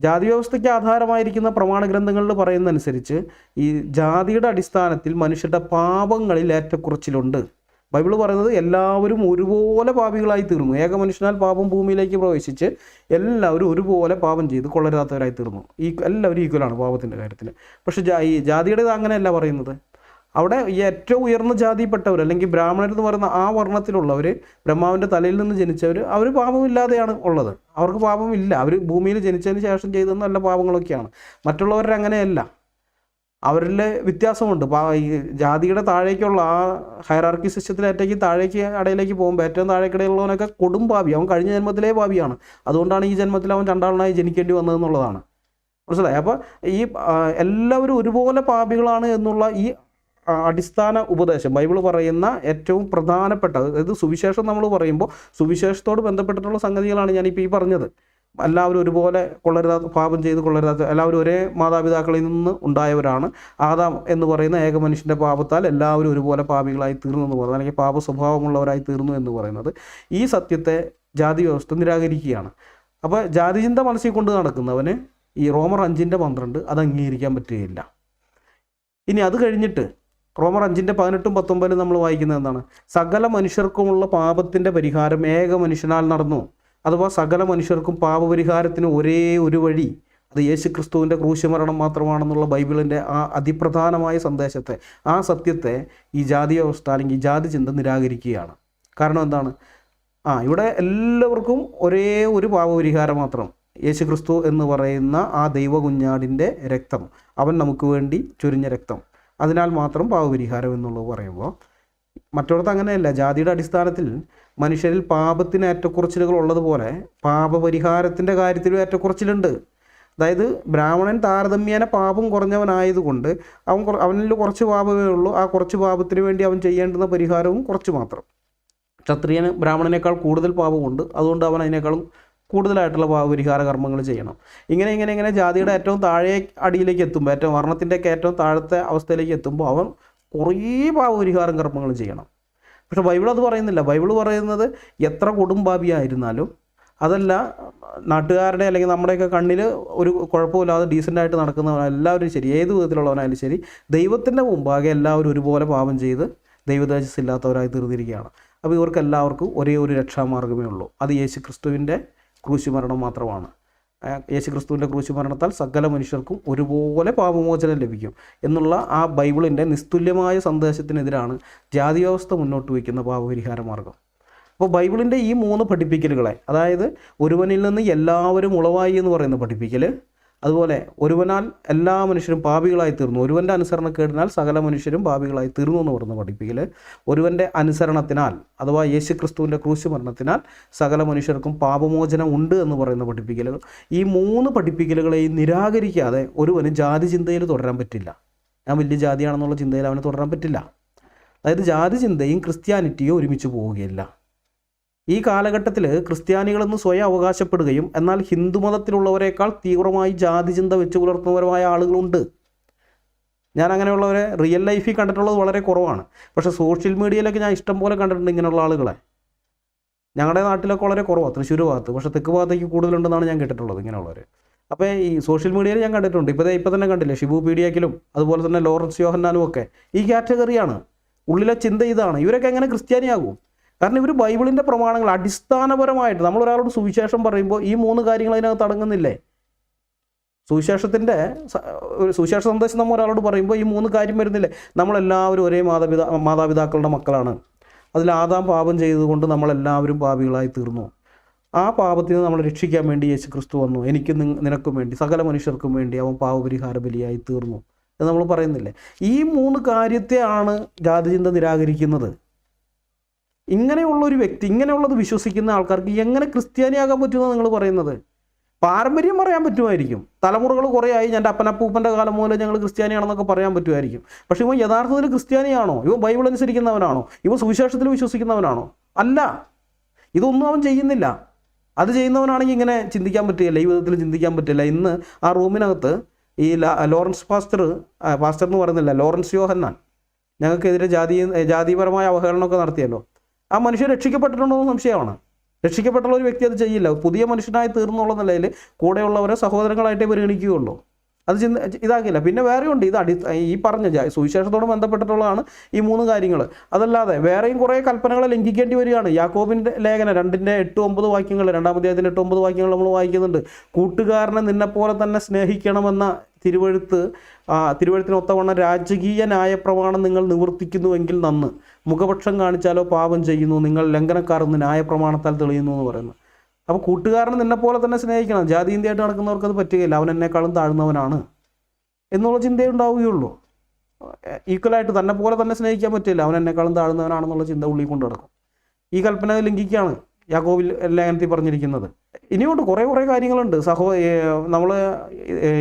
ജാതി വ്യവസ്ഥയ്ക്ക് ആധാരമായിരിക്കുന്ന പ്രമാണ ഗ്രന്ഥങ്ങളിൽ പറയുന്നതനുസരിച്ച് ഈ ജാതിയുടെ അടിസ്ഥാനത്തിൽ മനുഷ്യരുടെ പാപങ്ങളിൽ ഏറ്റക്കുറച്ചിലുണ്ട്. ബൈബിൾ പറയുന്നത് എല്ലാവരും ഒരുപോലെ പാപികളായി തീർന്നു. ഏക മനുഷ്യനാൽ പാപം ഭൂമിയിലേക്ക് പ്രവേശിച്ച് എല്ലാവരും ഒരുപോലെ പാപം ചെയ്ത് കൊള്ളരുതാത്തവരായി തീർന്നു. ഈ എല്ലാവരും ഈക്വലാണ് പാപത്തിന്റെ കാര്യത്തിൽ. പക്ഷേ ഈ ജാതിയുടേത് അങ്ങനെയല്ല പറയുന്നത്. അവിടെ ഏറ്റവും ഉയർന്ന ജാതിപ്പെട്ടവർ അല്ലെങ്കിൽ ബ്രാഹ്മണർ എന്ന് പറയുന്ന ആ വർണത്തിലുള്ളവർ ബ്രഹ്മാവിന്റെ തലയിൽ നിന്ന് ജനിച്ചവർ അവർ പാപമില്ലാതെയാണ് ഉള്ളത്. അവർക്ക് പാപമില്ല. അവർ ഭൂമിയിൽ ജനിച്ചതിന് ശേഷം ചെയ്ത നല്ല പാപങ്ങളൊക്കെയാണ്. മറ്റുള്ളവരുടെ അങ്ങനെയല്ല. അവരിൽ വ്യത്യാസമുണ്ട്. പാ ഈ ജാതിയുടെ താഴേക്കുള്ള ആ ഹയറാർക്കി സിസ്റ്റത്തിൽ ഏറ്റവും താഴേക്ക് അടയിലേക്ക് പോകുമ്പോൾ ഏറ്റവും താഴേക്കിടയിലുള്ളവനൊക്കെ കൊടും ഭാവി അവൻ കഴിഞ്ഞ ജന്മത്തിലേ ഭാവിയാണ് അതുകൊണ്ടാണ് ഈ ജന്മത്തിൽ അവൻ ചണ്ടാളനായി ജനിക്കേണ്ടി വന്നതെന്നുള്ളതാണ് മനസ്സിലായി? അപ്പോൾ ഈ എല്ലാവരും ഒരുപോലെ പാപികളാണ് എന്നുള്ള ഈ അടിസ്ഥാന ഉപദേശം ബൈബിൾ പറയുന്ന ഏറ്റവും പ്രധാനപ്പെട്ട അതായത് സുവിശേഷം നമ്മൾ പറയുമ്പോൾ സുവിശേഷത്തോട് ബന്ധപ്പെട്ടിട്ടുള്ള സംഗതികളാണ് ഞാനിപ്പോൾ ഈ പറഞ്ഞത്. എല്ലാവരും ഒരുപോലെ കൊള്ളരുതാത്ത പാപം ചെയ്ത് കൊള്ളരുതാത്ത എല്ലാവരും ഒരേ മാതാപിതാക്കളിൽ നിന്ന് ഉണ്ടായവരാണ്. ആദാം എന്ന് പറയുന്ന ഏക മനുഷ്യന്റെ പാപത്താൽ എല്ലാവരും ഒരുപോലെ പാപികളായി തീർന്നു എന്ന് പറയുന്നത് അല്ലെങ്കിൽ പാപ സ്വഭാവമുള്ളവരായി തീർന്നു എന്ന് പറയുന്നത് ഈ സത്യത്തെ ജാതി വ്യവസ്ഥ നിരാകരിക്കുകയാണ്. അപ്പോൾ ജാതിചിന്ത മനസ്സിൽ കൊണ്ട് നടക്കുന്നവന് ഈ റോമർ അഞ്ചിന്റെ പന്ത്രണ്ട് അത് അംഗീകരിക്കാൻ പറ്റുകയില്ല. ഇനി അത് കഴിഞ്ഞിട്ട് റോമർ അഞ്ചിന്റെ പതിനെട്ടും പത്തൊമ്പതിലും നമ്മൾ വായിക്കുന്നത് എന്താണ്? സകല മനുഷ്യർക്കുമുള്ള പാപത്തിന്റെ പരിഹാരം ഏക മനുഷ്യനാൽ നടന്നു. അഥവാ സകല മനുഷ്യർക്കും പാപപരിഹാരത്തിന് ഒരേ ഒരു വഴി അത് യേശു ക്രിസ്തുവിന്റെ ക്രൂശമരണം മാത്രമാണെന്നുള്ള ബൈബിളിന്റെ ആ അതിപ്രധാനമായ സന്ദേശത്തെ ആ സത്യത്തെ ഈ ജാതി വ്യവസ്ഥ അല്ലെങ്കിൽ ജാതി ചിന്ത നിരാകരിക്കുകയാണ്. കാരണം എന്താണ്? ആ ഇവിടെ എല്ലാവർക്കും ഒരേ ഒരു പാപപരിഹാരം മാത്രം. യേശു ക്രിസ്തു എന്ന് പറയുന്ന ആ ദൈവ കുഞ്ഞാടിന്റെ രക്തം. അവൻ നമുക്ക് വേണ്ടി ചൊരിഞ്ഞ രക്തം. അതിനാൽ മാത്രം പാപപരിഹാരം എന്നുള്ളത് പറയുമ്പോൾ മറ്റോടത്ത് അങ്ങനെയല്ല. ജാതിയുടെ അടിസ്ഥാനത്തിൽ മനുഷ്യരിൽ പാപത്തിന് ഏറ്റക്കുറച്ചിലുകൾ ഉള്ളതുപോലെ പാപപരിഹാരത്തിന്റെ കാര്യത്തിലും ഏറ്റക്കുറച്ചിലുണ്ട്. അതായത് ബ്രാഹ്മണൻ താരതമ്യേന പാപം കുറഞ്ഞവനായതുകൊണ്ട് അവൻ അവനിൽ കുറച്ച് പാപമേ ഉള്ളൂ. ആ കുറച്ച് പാപത്തിന് വേണ്ടി അവൻ ചെയ്യേണ്ടുന്ന പരിഹാരവും കുറച്ച് മാത്രം. ക്ഷത്രിയന് ബ്രാഹ്മണനേക്കാൾ കൂടുതൽ പാപമുണ്ട്. അതുകൊണ്ട് അവൻ അതിനേക്കാളും കൂടുതലായിട്ടുള്ള പാപപരിഹാര കർമ്മങ്ങൾ ചെയ്യണം. ഇങ്ങനെ ഇങ്ങനെ ഇങ്ങനെ ജാതിയുടെ ഏറ്റവും താഴെ അടിയിലേക്ക് എത്തുമ്പോൾ ഏറ്റവും വർണത്തിന്റെയൊക്കെ ഏറ്റവും താഴത്തെ അവസ്ഥയിലേക്ക് എത്തുമ്പോൾ അവൻ കുറേ പാപപരിഹാരം കർമ്മങ്ങൾ ചെയ്യണം. പക്ഷെ ബൈബിൾ അത് പറയുന്നില്ല. ബൈബിൾ പറയുന്നത് എത്ര കൊടുംപാപിയായിരുന്നാലും അതല്ല നാട്ടുകാരുടെ അല്ലെങ്കിൽ നമ്മുടെയൊക്കെ കണ്ണിൽ ഒരു കുഴപ്പമില്ലാതെ ഡീസന്റായിട്ട് നടക്കുന്നവൻ എല്ലാവരും ശരി. ഏത് വിധത്തിലുള്ളവനായാലും ശരി. ദൈവത്തിന്റെ മുമ്പാകെ എല്ലാവരും ഒരുപോലെ പാപം ചെയ്ത് ദൈവദേശസ് ഇല്ലാത്തവരായി തീർന്നിരിക്കുകയാണ്. അപ്പോൾ ഇവർക്കെല്ലാവർക്കും ഒരേ ഒരു രക്ഷാമാർഗമേ ഉള്ളൂ. അത് യേശു ക്രിസ്തുവിന്റെ ക്രൂശുമരണം മാത്രമാണ്. യേശു ക്രിസ്തുവിന്റെ ക്രൂശുമരണത്താൽ സകല മനുഷ്യർക്കും ഒരുപോലെ പാപമോചനം ലഭിക്കും എന്നുള്ള ആ ബൈബിളിന്റെ നിസ്തുല്യമായ സന്ദേശത്തിനെതിരാണ് ജാതി വ്യവസ്ഥ മുന്നോട്ട് വയ്ക്കുന്ന പാപപരിഹാര മാർഗം അപ്പോൾ ബൈബിളിന്റെ ഈ മൂന്ന് പഠിപ്പിക്കലുകളെ അതായത് ഒരുവനിൽ നിന്ന് എല്ലാവരും ഉളവായി എന്ന് പറയുന്ന പഠിപ്പിക്കൽ അതുപോലെ ഒരുവനാൽ എല്ലാ മനുഷ്യരും പാപികളായി തീർന്നു. ഒരുവന്റെ അനുസരണക്കേടിനാൽ സകല മനുഷ്യരും പാപികളായി തീർന്നു എന്ന് പറഞ്ഞ പഠിപ്പിക്കൽ. ഒരുവന്റെ അനുസരണത്തിനാൽ അഥവാ യേശു ക്രിസ്തുവിന്റെ ക്രൂശ് മരണത്തിനാൽ സകല മനുഷ്യർക്കും പാപമോചനം ഉണ്ട് എന്ന് പറയുന്ന പഠിപ്പിക്കലുകൾ. ഈ മൂന്ന് പഠിപ്പിക്കലുകളെയും നിരാകരിക്കാതെ ഒരുവന് ജാതി ചിന്തയിൽ തുടരാൻ പറ്റില്ല. ഞാൻ വലിയ ജാതിയാണെന്നുള്ള ചിന്തയിൽ അവന് തുടരാൻ പറ്റില്ല. അതായത് ജാതി ചിന്തയും ക്രിസ്ത്യാനിറ്റിയും ഒരുമിച്ച് പോവുകയില്ല. ഈ കാലഘട്ടത്തിൽ ക്രിസ്ത്യാനികളെന്ന് സ്വയം അവകാശപ്പെടുകയും എന്നാൽ ഹിന്ദുമതത്തിലുള്ളവരെക്കാൾ തീവ്രമായി ജാതി ചിന്ത വെച്ച് പുലർത്തുന്നവരുമായ ആളുകളുണ്ട്. ഞാൻ അങ്ങനെയുള്ളവരെ റിയൽ ലൈഫിൽ കണ്ടിട്ടുള്ളത് വളരെ കുറവാണ്. പക്ഷേ സോഷ്യൽ മീഡിയയിലൊക്കെ ഞാൻ ഇഷ്ടം പോലെ കണ്ടിട്ടുണ്ട് ഇങ്ങനെയുള്ള ആളുകളെ. ഞങ്ങളുടെ നാട്ടിലൊക്കെ വളരെ കുറവാണ് തൃശ്ശൂർ ഭാഗത്ത്. പക്ഷേ തെക്ക് ഭാഗത്തേക്ക് കൂടുതലുണ്ടെന്നാണ് ഞാൻ കേട്ടിട്ടുള്ളത് ഇങ്ങനെയുള്ളവർ അപ്പോൾ ഈ സോഷ്യൽ മീഡിയയിൽ ഞാൻ കണ്ടിട്ടുണ്ട്. ഇപ്പോൾ ഇപ്പോൾ തന്നെ കണ്ടില്ലേ? ഷിബു പീഡിയക്കിലും അതുപോലെ തന്നെ ലോറൻസ് യോഹന്നാനും ഒക്കെ ഈ കാറ്റഗറിയാണ്. ഉള്ളിലെ ചിന്ത ഇതാണ്. ഇവരൊക്കെ എങ്ങനെ ക്രിസ്ത്യാനിയാകും? കാരണം ഇവർ ബൈബിളിന്റെ പ്രമാണങ്ങൾ അടിസ്ഥാനപരമായിട്ട് നമ്മൾ ഒരാളോട് സുവിശേഷം പറയുമ്പോൾ ഈ മൂന്ന് കാര്യങ്ങൾ അതിനകത്ത് അടങ്ങുന്നില്ലേ? സുവിശേഷത്തിന്റെ ഒരു സുവിശേഷ സന്ദേശം നമ്മൾ ഒരാളോട് പറയുമ്പോൾ ഈ മൂന്ന് കാര്യം വരുന്നില്ലേ? നമ്മളെല്ലാവരും ഒരേ മാതാപിതാ മാതാപിതാക്കളുടെ മക്കളാണ്. അതിൽ ആദാം പാപം ചെയ്തുകൊണ്ട് നമ്മളെല്ലാവരും പാപികളായി തീർന്നു. ആ പാപത്തിൽ നിന്ന് നമ്മളെ രക്ഷിക്കാൻ വേണ്ടി യേശു ക്രിസ്തു വന്നു. എനിക്ക് നിനക്കും വേണ്ടി സകല മനുഷ്യർക്കും വേണ്ടി അവൻ പാപപരിഹാര ബലിയായി തീർന്നു. എന്ന് നമ്മൾ പറയുന്നില്ലേ? ഈ മൂന്ന് കാര്യത്തെയാണ് ജാതിചിന്ത നിരാകരിക്കുന്നത്. ഇങ്ങനെയുള്ള ഒരു വ്യക്തി ഇങ്ങനെയുള്ളത് വിശ്വസിക്കുന്ന ആൾക്കാർക്ക് എങ്ങനെ ക്രിസ്ത്യാനിയാകാൻ പറ്റുമെന്ന് നിങ്ങൾ പറയുന്നത്? പാരമ്പര്യം പറയാൻ പറ്റുമായിരിക്കും. തലമുറകൾ കുറേ ആയി എന്റെ അപ്പനപ്പൂപ്പന്റെ കാലം മുതലേ ഞങ്ങൾ ക്രിസ്ത്യാനിയാണെന്നൊക്കെ പറയാൻ പറ്റുമായിരിക്കും. പക്ഷേ ഇവൻ യഥാർത്ഥത്തിൽ ക്രിസ്ത്യാനിയാണോ? ഇവ ബൈബിൾ അനുസരിക്കുന്നവനാണോ? ഇവ സുവിശേഷത്തിൽ വിശ്വസിക്കുന്നവനാണോ? അല്ല. ഇതൊന്നും അവൻ ചെയ്യുന്നില്ല. അത് ചെയ്യുന്നവനാണെങ്കിൽ ഇങ്ങനെ ചിന്തിക്കാൻ പറ്റില്ല ഈ വിധത്തിൽ ചിന്തിക്കാൻ പറ്റില്ല. ഇന്ന് ആ റൂമിനകത്ത് ഈ ലോറൻസ് പാസ്റ്റർ പാസ്റ്റർ എന്ന് പറയുന്നില്ല ലോറൻസ് യോഹന്നാൻ. ഞങ്ങൾക്കെതിരെ ജാതി ജാതിപരമായ അവഹേളനമൊക്കെ നടത്തിയല്ലോ. ആ മനുഷ്യൻ രക്ഷിക്കപ്പെട്ടിട്ടുണ്ടോ എന്ന് സംശയമാണ്. രക്ഷിക്കപ്പെട്ടുള്ള ഒരു വ്യക്തി അത് ചെയ്യില്ല. പുതിയ മനുഷ്യനായി തീർന്നുള്ള നിലയിൽ കൂടെയുള്ളവരെ സഹോദരങ്ങളായിട്ടേ പരിഗണിക്കുകയുള്ളൂ. അത് ചിന്ത ഇതാക്കില്ല പിന്നെ വേറെയുണ്ട്. ഇത് അടി ഈ പറഞ്ഞ സുവിശേഷത്തോട് ബന്ധപ്പെട്ടിട്ടുള്ളതാണ് ഈ മൂന്ന് കാര്യങ്ങൾ. അതല്ലാതെ വേറെയും കുറേ കൽപ്പനകളെ ലംഘിക്കേണ്ടി വരികയാണ്. യാക്കോബിന്റെ ലേഖനം രണ്ടിന്റെ എട്ട് ഒമ്പത് വാക്യങ്ങൾ രണ്ടാമത്തെ അതിന്റെ എട്ട് ഒമ്പത് വാക്യങ്ങൾ നമ്മൾ വായിക്കുന്നുണ്ട്. കൂട്ടുകാരനെ നിന്നെപ്പോലെ തന്നെ സ്നേഹിക്കണമെന്ന തിരുവഴുത്ത് തിരുവഴുത്തിന് ഒത്തവണ്ണം രാജകീയ ന്യായപ്രമാണം നിങ്ങൾ നിവർത്തിക്കുന്നുവെങ്കിൽ നന്ന്. മുഖപക്ഷം കാണിച്ചാലോ പാപം ചെയ്യുന്നു. നിങ്ങൾ ലംഘനക്കാർ എന്ന് ന്യായപ്രമാണത്താൽ തെളിയുന്നു എന്ന് പറയുന്നു. അപ്പോൾ കൂട്ടുകാരൻ നിന്നെ പോലെ തന്നെ സ്നേഹിക്കണം. ജാതി ഇന്ത്യയായിട്ട് നടക്കുന്നവർക്ക് അത് പറ്റുകയില്ല. അവൻ എന്നെക്കാളും താഴ്ന്നവനാണ് എന്നുള്ള ചിന്തയേ ഉണ്ടാവുകയുള്ളൂ. ഈക്വലായിട്ട് തന്നെ പോലെ തന്നെ സ്നേഹിക്കാൻ പറ്റില്ല. അവൻ എന്നെക്കാളും താഴ്ന്നവനാണെന്നുള്ള ചിന്ത ഉള്ളിൽ കൊണ്ട് നടക്കും. ഈ കൽപ്പന ലംഘിക്കുകയാണ്. യാക്കോവിൽ ലേഖനത്തിൽ പറഞ്ഞിരിക്കുന്നത്. ഇനിയോട്ട് കുറേ കുറേ കാര്യങ്ങളുണ്ട്. സഹോ നമ്മൾ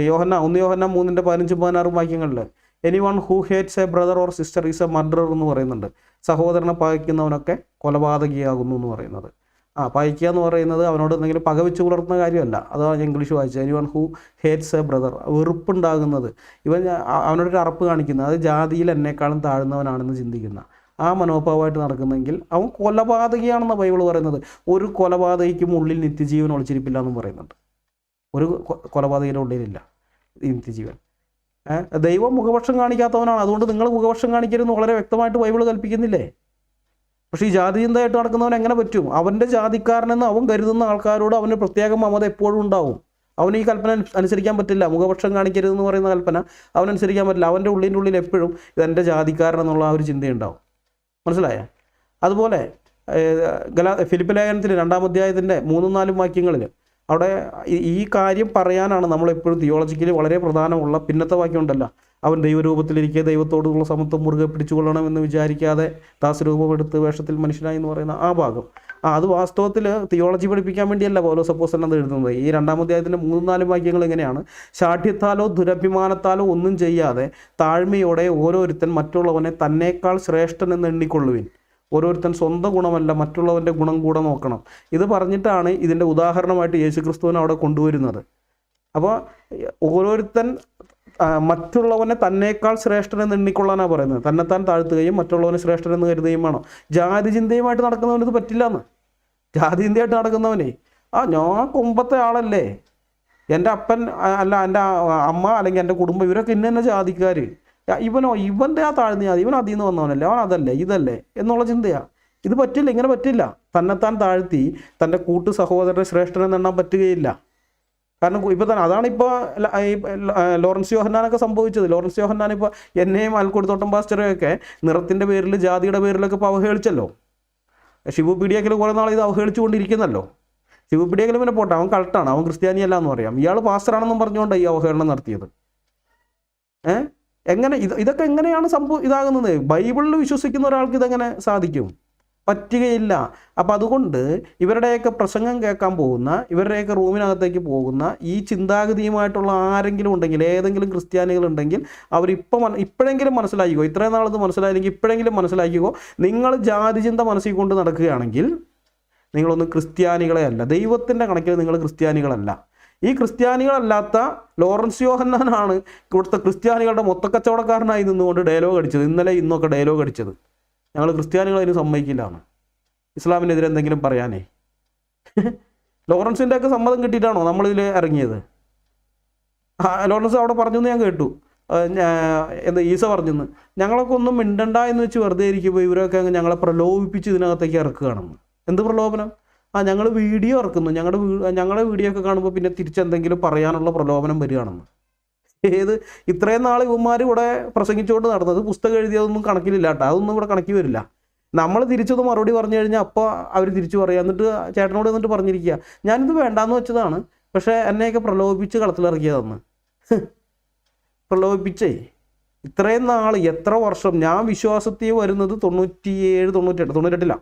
യോഹന്ന ഒന്ന് യോഹന്ന മൂന്നിന്റെ പതിനഞ്ചും പതിനാറും വാക്യങ്ങളിൽ anyone who hates a brother or sister is a murderer എന്ന് പറയുന്നുണ്ട്. സഹോദരനെ പകയ്ക്കുന്നവനൊക്കെ കൊലപാതകിയാകുന്നു എന്ന് പറയുന്നത്. ആ പകയ്ക്കുക എന്ന് പറയുന്നത് അവനോട് എന്തെങ്കിലും പക വെച്ച് പുലർത്തുന്ന കാര്യമല്ല. അതാണ് ഇംഗ്ലീഷ് വായിച്ചത്. Anyone who hates a brother വെറുപ്പുണ്ടാകുന്നത്. ഇവൻ അവനോടൊരു അറപ്പ് കാണിക്കുന്നത് അത് ജാതിയിൽ എന്നെക്കാളും താഴ്ന്നവനാണെന്ന് ചിന്തിക്കുന്ന. ആ മനോഭാവമായിട്ട് നടക്കുന്നെങ്കിൽ അവൻ കൊലപാതകയാണെന്ന് ബൈബിൾ പറയുന്നത്. ഒരു കൊലപാതകയ്ക്കും ഉള്ളിൽ നിത്യജീവൻ ഒളിച്ചിരിപ്പില്ല എന്നും പറയുന്നുണ്ട്. ഒരു കൊലപാതകയുടെ ഉള്ളിലില്ല നിത്യജീവൻ? ദൈവം മുഖപക്ഷം കാണിക്കാത്തവനാണ്. അതുകൊണ്ട് നിങ്ങൾ മുഖപക്ഷം കാണിക്കരുതെന്ന് വളരെ വ്യക്തമായിട്ട് ബൈബിൾ കൽപ്പിക്കുന്നില്ലേ? പക്ഷേ ഈ ജാതി ചിന്തയായിട്ട് നടക്കുന്നവൻ എങ്ങനെ പറ്റും? അവന്റെ ജാതിക്കാരനെന്ന് അവൻ കരുതുന്ന ആൾക്കാരോട് അവന് പ്രത്യേക മമത എപ്പോഴും ഉണ്ടാവും. അവന് ഈ കൽപ്പന അനുസരിക്കാൻ പറ്റില്ല. മുഖപക്ഷം കാണിക്കരുതെന്ന് പറയുന്ന കൽപ്പന അവനനുസരിക്കാൻ പറ്റില്ല. അവന്റെ ഉള്ളിന്റെ ഉള്ളിൽ എപ്പോഴും ഇതെന്റെ ജാതിക്കാരൻ എന്നുള്ള ആ ഒരു ചിന്തയുണ്ടാവും. മനസ്സിലായോ? അതുപോലെ ഗലാ ഫിലിപ്പ് ലേഖനത്തിൽ രണ്ടാം അധ്യായത്തിന്റെ മൂന്നും നാലും വാക്യങ്ങളിൽ അവിടെ ഈ- കാര്യം പറയാനാണ് നമ്മളെപ്പോഴും തിയോളജിക്കലി വളരെ പ്രധാനമുള്ള പിന്നത്തെ വാക്യം ഉണ്ടല്ലോ അവൻ ദൈവരൂപത്തിലിരിക്കെ ദൈവത്തോടുള്ള സമത്വം മുറുകെ പിടിച്ചുകൊള്ളണമെന്ന് വിചാരിക്കാതെ ദാസരൂപമെടുത്ത് വേഷത്തിൽ മനുഷ്യനായി എന്ന് പറയുന്ന ആ ഭാഗം. ആ അത് വാസ്തവത്തിൽ തിയോളജി പഠിപ്പിക്കാൻ വേണ്ടിയല്ല പോലോ സപ്പോസ് അത് എഴുതുന്നത്. ഈ രണ്ടാമത്തെ അതിന്റെ മൂന്നും നാലും വാക്യങ്ങൾ എങ്ങനെയാണ്? ശാഠ്യത്താലോ ദുരഭിമാനത്താലോ ഒന്നും ചെയ്യാതെ താഴ്മയോടെ ഓരോരുത്തൻ മറ്റുള്ളവനെ തന്നേക്കാൾ ശ്രേഷ്ഠൻ എന്ന് എണ്ണിക്കൊള്ളുവിൻ. ഓരോരുത്തൻ സ്വന്തം ഗുണമല്ല മറ്റുള്ളവന്റെ ഗുണം കൂടെ നോക്കണം. ഇത് പറഞ്ഞിട്ടാണ് ഇതിന്റെ ഉദാഹരണമായിട്ട് യേശുക്രിസ്തുവിനെ അവിടെ കൊണ്ടുവരുന്നത്. അപ്പോൾ ഓരോരുത്തൻ മറ്റുള്ളവനെ തന്നേക്കാൾ ശ്രേഷ്ഠനെന്ന് എണ്ണിക്കൊള്ളാനാണ് പറയുന്നത്. തന്നെത്താൻ താഴ്ത്തുകയും മറ്റുള്ളവനെ ശ്രേഷ്ഠനെന്ന് കരുതുകയും വേണം ജാതി ചിന്തയുമായിട്ട് നടക്കുന്നവന് ഇത് പറ്റില്ലെന്ന്. ജാതി ചിന്തയായിട്ട് നടക്കുന്നവനെ. ആ ഞാൻ കുമ്പത്തെ ആളല്ലേ. എന്റെ അപ്പൻ അല്ല എന്റെ അമ്മ അല്ലെങ്കിൽ എന്റെ കുടുംബം ഇവരൊക്കെ ഇന്ന തന്നെ ജാതിക്കാർ ഇവനോ ഇവന്റെ ആ താഴ്ന്ന ജാതി ഇവൻ അതിൽ നിന്ന് വന്നവനല്ലേ അവൻ അതല്ലേ ഇതല്ലേ എന്നുള്ള ചിന്തയാണ് ഇത് പറ്റില്ല ഇങ്ങനെ പറ്റില്ല. തന്നെത്താൻ താഴ്ത്തി തന്റെ കൂട്ടു സഹോദരനെ ശ്രേഷ്ഠനെന്നെണ്ണാൻ പറ്റുകയില്ല. കാരണം ഇപ്പോൾ തന്നെ അതാണ് ഇപ്പോൾ ലോറൻസ് യോഹന്നാനൊക്കെ സംഭവിച്ചത്. ലോറൻസ് യോഹന്നാൻ ഇപ്പോൾ എന്നെയും അൽക്കുടുത്തോട്ടം പാസ്റ്ററെയൊക്കെ നിറത്തിന്റെ പേരിൽ ജാതിയുടെ പേരിലൊക്കെ ഇപ്പോൾ അവഹേളിച്ചല്ലോ. ഷിബു പീഡിയക്കൽ കുറേ നാൾ ഇത് അവഹേളിച്ചുകൊണ്ടിരിക്കുന്നല്ലോ. ഷിബു പീഡിയക്കൽ പിന്നെ പോട്ടെ അവൻ കൾട്ടാണ് അവൻ ക്രിസ്ത്യാനിയല്ല എന്ന് പറയാം. ഇയാൾ പാസ്റ്ററാണെന്നും പറഞ്ഞുകൊണ്ട് ഈ അവഹേളനം നടത്തിയത്. ഏഹ് എങ്ങനെ ഇത് ഇതൊക്കെ എങ്ങനെയാണ് സംഭവം ഇതാകുന്നത്? ബൈബിളിൽ വിശ്വസിക്കുന്ന ഒരാൾക്ക് ഇതെങ്ങനെ സാധിക്കും? പറ്റുകയില്ല. അപ്പം അതുകൊണ്ട് ഇവരുടെയൊക്കെ പ്രസംഗം കേൾക്കാൻ പോകുന്ന ഇവരുടെയൊക്കെ റൂമിനകത്തേക്ക് പോകുന്ന ഈ ചിന്താഗതിയുമായിട്ടുള്ള ആരെങ്കിലും ഉണ്ടെങ്കിൽ ഏതെങ്കിലും ക്രിസ്ത്യാനികൾ ക്രിസ്ത്യാനികളുണ്ടെങ്കിൽ അവർ മന- ഇപ്പോഴെങ്കിലും മനസ്സിലാക്കിക്കോ ഇത്രയും നാളത് മനസ്സിലായില്ലെങ്കിൽ ഇപ്പോഴെങ്കിലും മനസ്സിലാക്കിക്കോ നിങ്ങൾ ജാതി ചിന്ത മനസ്സിൽ കൊണ്ട് നടക്കുകയാണെങ്കിൽ നിങ്ങളൊന്നും ക്രിസ്ത്യാനികളെ അല്ല. ദൈവത്തിന്റെ കണക്കിൽ നിങ്ങൾ ക്രിസ്ത്യാനികളല്ല. ഈ ക്രിസ്ത്യാനികളല്ലാത്ത ലോറൻസ് യോഹന്നാനാണ് ഇവിടുത്തെ ക്രിസ്ത്യാനികളുടെ മൊത്തക്കച്ചവടക്കാരനായി നിന്നുകൊണ്ട് ഡയലോഗ് അടിച്ചത്. ഇന്നലെ ഇന്നൊക്കെ ഡയലോഗ് അടിച്ചത്. ഞങ്ങൾ ക്രിസ്ത്യാനികൾ അതിന് സമ്മതിക്കില്ലാണ് ഇസ്ലാമിനെതിരെ എന്തെങ്കിലും പറയാനേ? ലോറൻസിന്റെ ഒക്കെ സമ്മതം കിട്ടിയിട്ടാണോ നമ്മളിതിൽ ഇറങ്ങിയത്? ലോറൻസ് അവിടെ പറഞ്ഞു എന്ന് ഞാൻ കേട്ടു. എന്താ ഈസ പറഞ്ഞെന്ന്. ഞങ്ങളൊക്കെ ഒന്നും മിണ്ടണ്ട എന്ന് വെച്ച് വെറുതെ ഇരിക്കുമ്പോൾ ഇവരൊക്കെ അങ്ങ് ഞങ്ങളെ പ്രലോഭിപ്പിച്ച് ഇതിനകത്തേക്ക് ഇറക്കുകയാണെന്ന് എന്ത് പ്രലോഭനം? ആ ഞങ്ങൾ വീഡിയോ ഇറക്കുന്നു. ഞങ്ങളുടെ ഞങ്ങളുടെ വീഡിയോ ഒക്കെ കാണുമ്പോൾ പിന്നെ തിരിച്ചെന്തെങ്കിലും പറയാനുള്ള പ്രലോഭനം വരികയാണെന്ന്. ഏത് ഇത്രയും നാൾ ഇവന്മാർ ഇവിടെ പ്രസംഗിച്ചുകൊണ്ട് നടന്നത് പുസ്തകം എഴുതിയതൊന്നും കണക്കിലില്ല കേട്ടോ. അതൊന്നും ഇവിടെ കണക്കി വരില്ല. നമ്മൾ തിരിച്ചത് മറുപടി പറഞ്ഞു കഴിഞ്ഞാൽ അപ്പോൾ അവർ തിരിച്ചു പറയുക എന്നിട്ട് ചേട്ടനോട് എന്നിട്ട് പറഞ്ഞിരിക്കുക ഞാനിത് വേണ്ടാന്ന് വെച്ചതാണ്. പക്ഷേ എന്നെയൊക്കെ പ്രലോഭിപ്പിച്ച് കളത്തിലിറക്കിയതെന്ന്. പ്രലോഭിപ്പിച്ചേ. ഇത്രയും നാൾ എത്ര വർഷം ഞാൻ വിശ്വാസത്തിൽ വരുന്നത് തൊണ്ണൂറ്റിയേഴ് തൊണ്ണൂറ്റെട്ട് തൊണ്ണൂറ്റെട്ടിലാണ്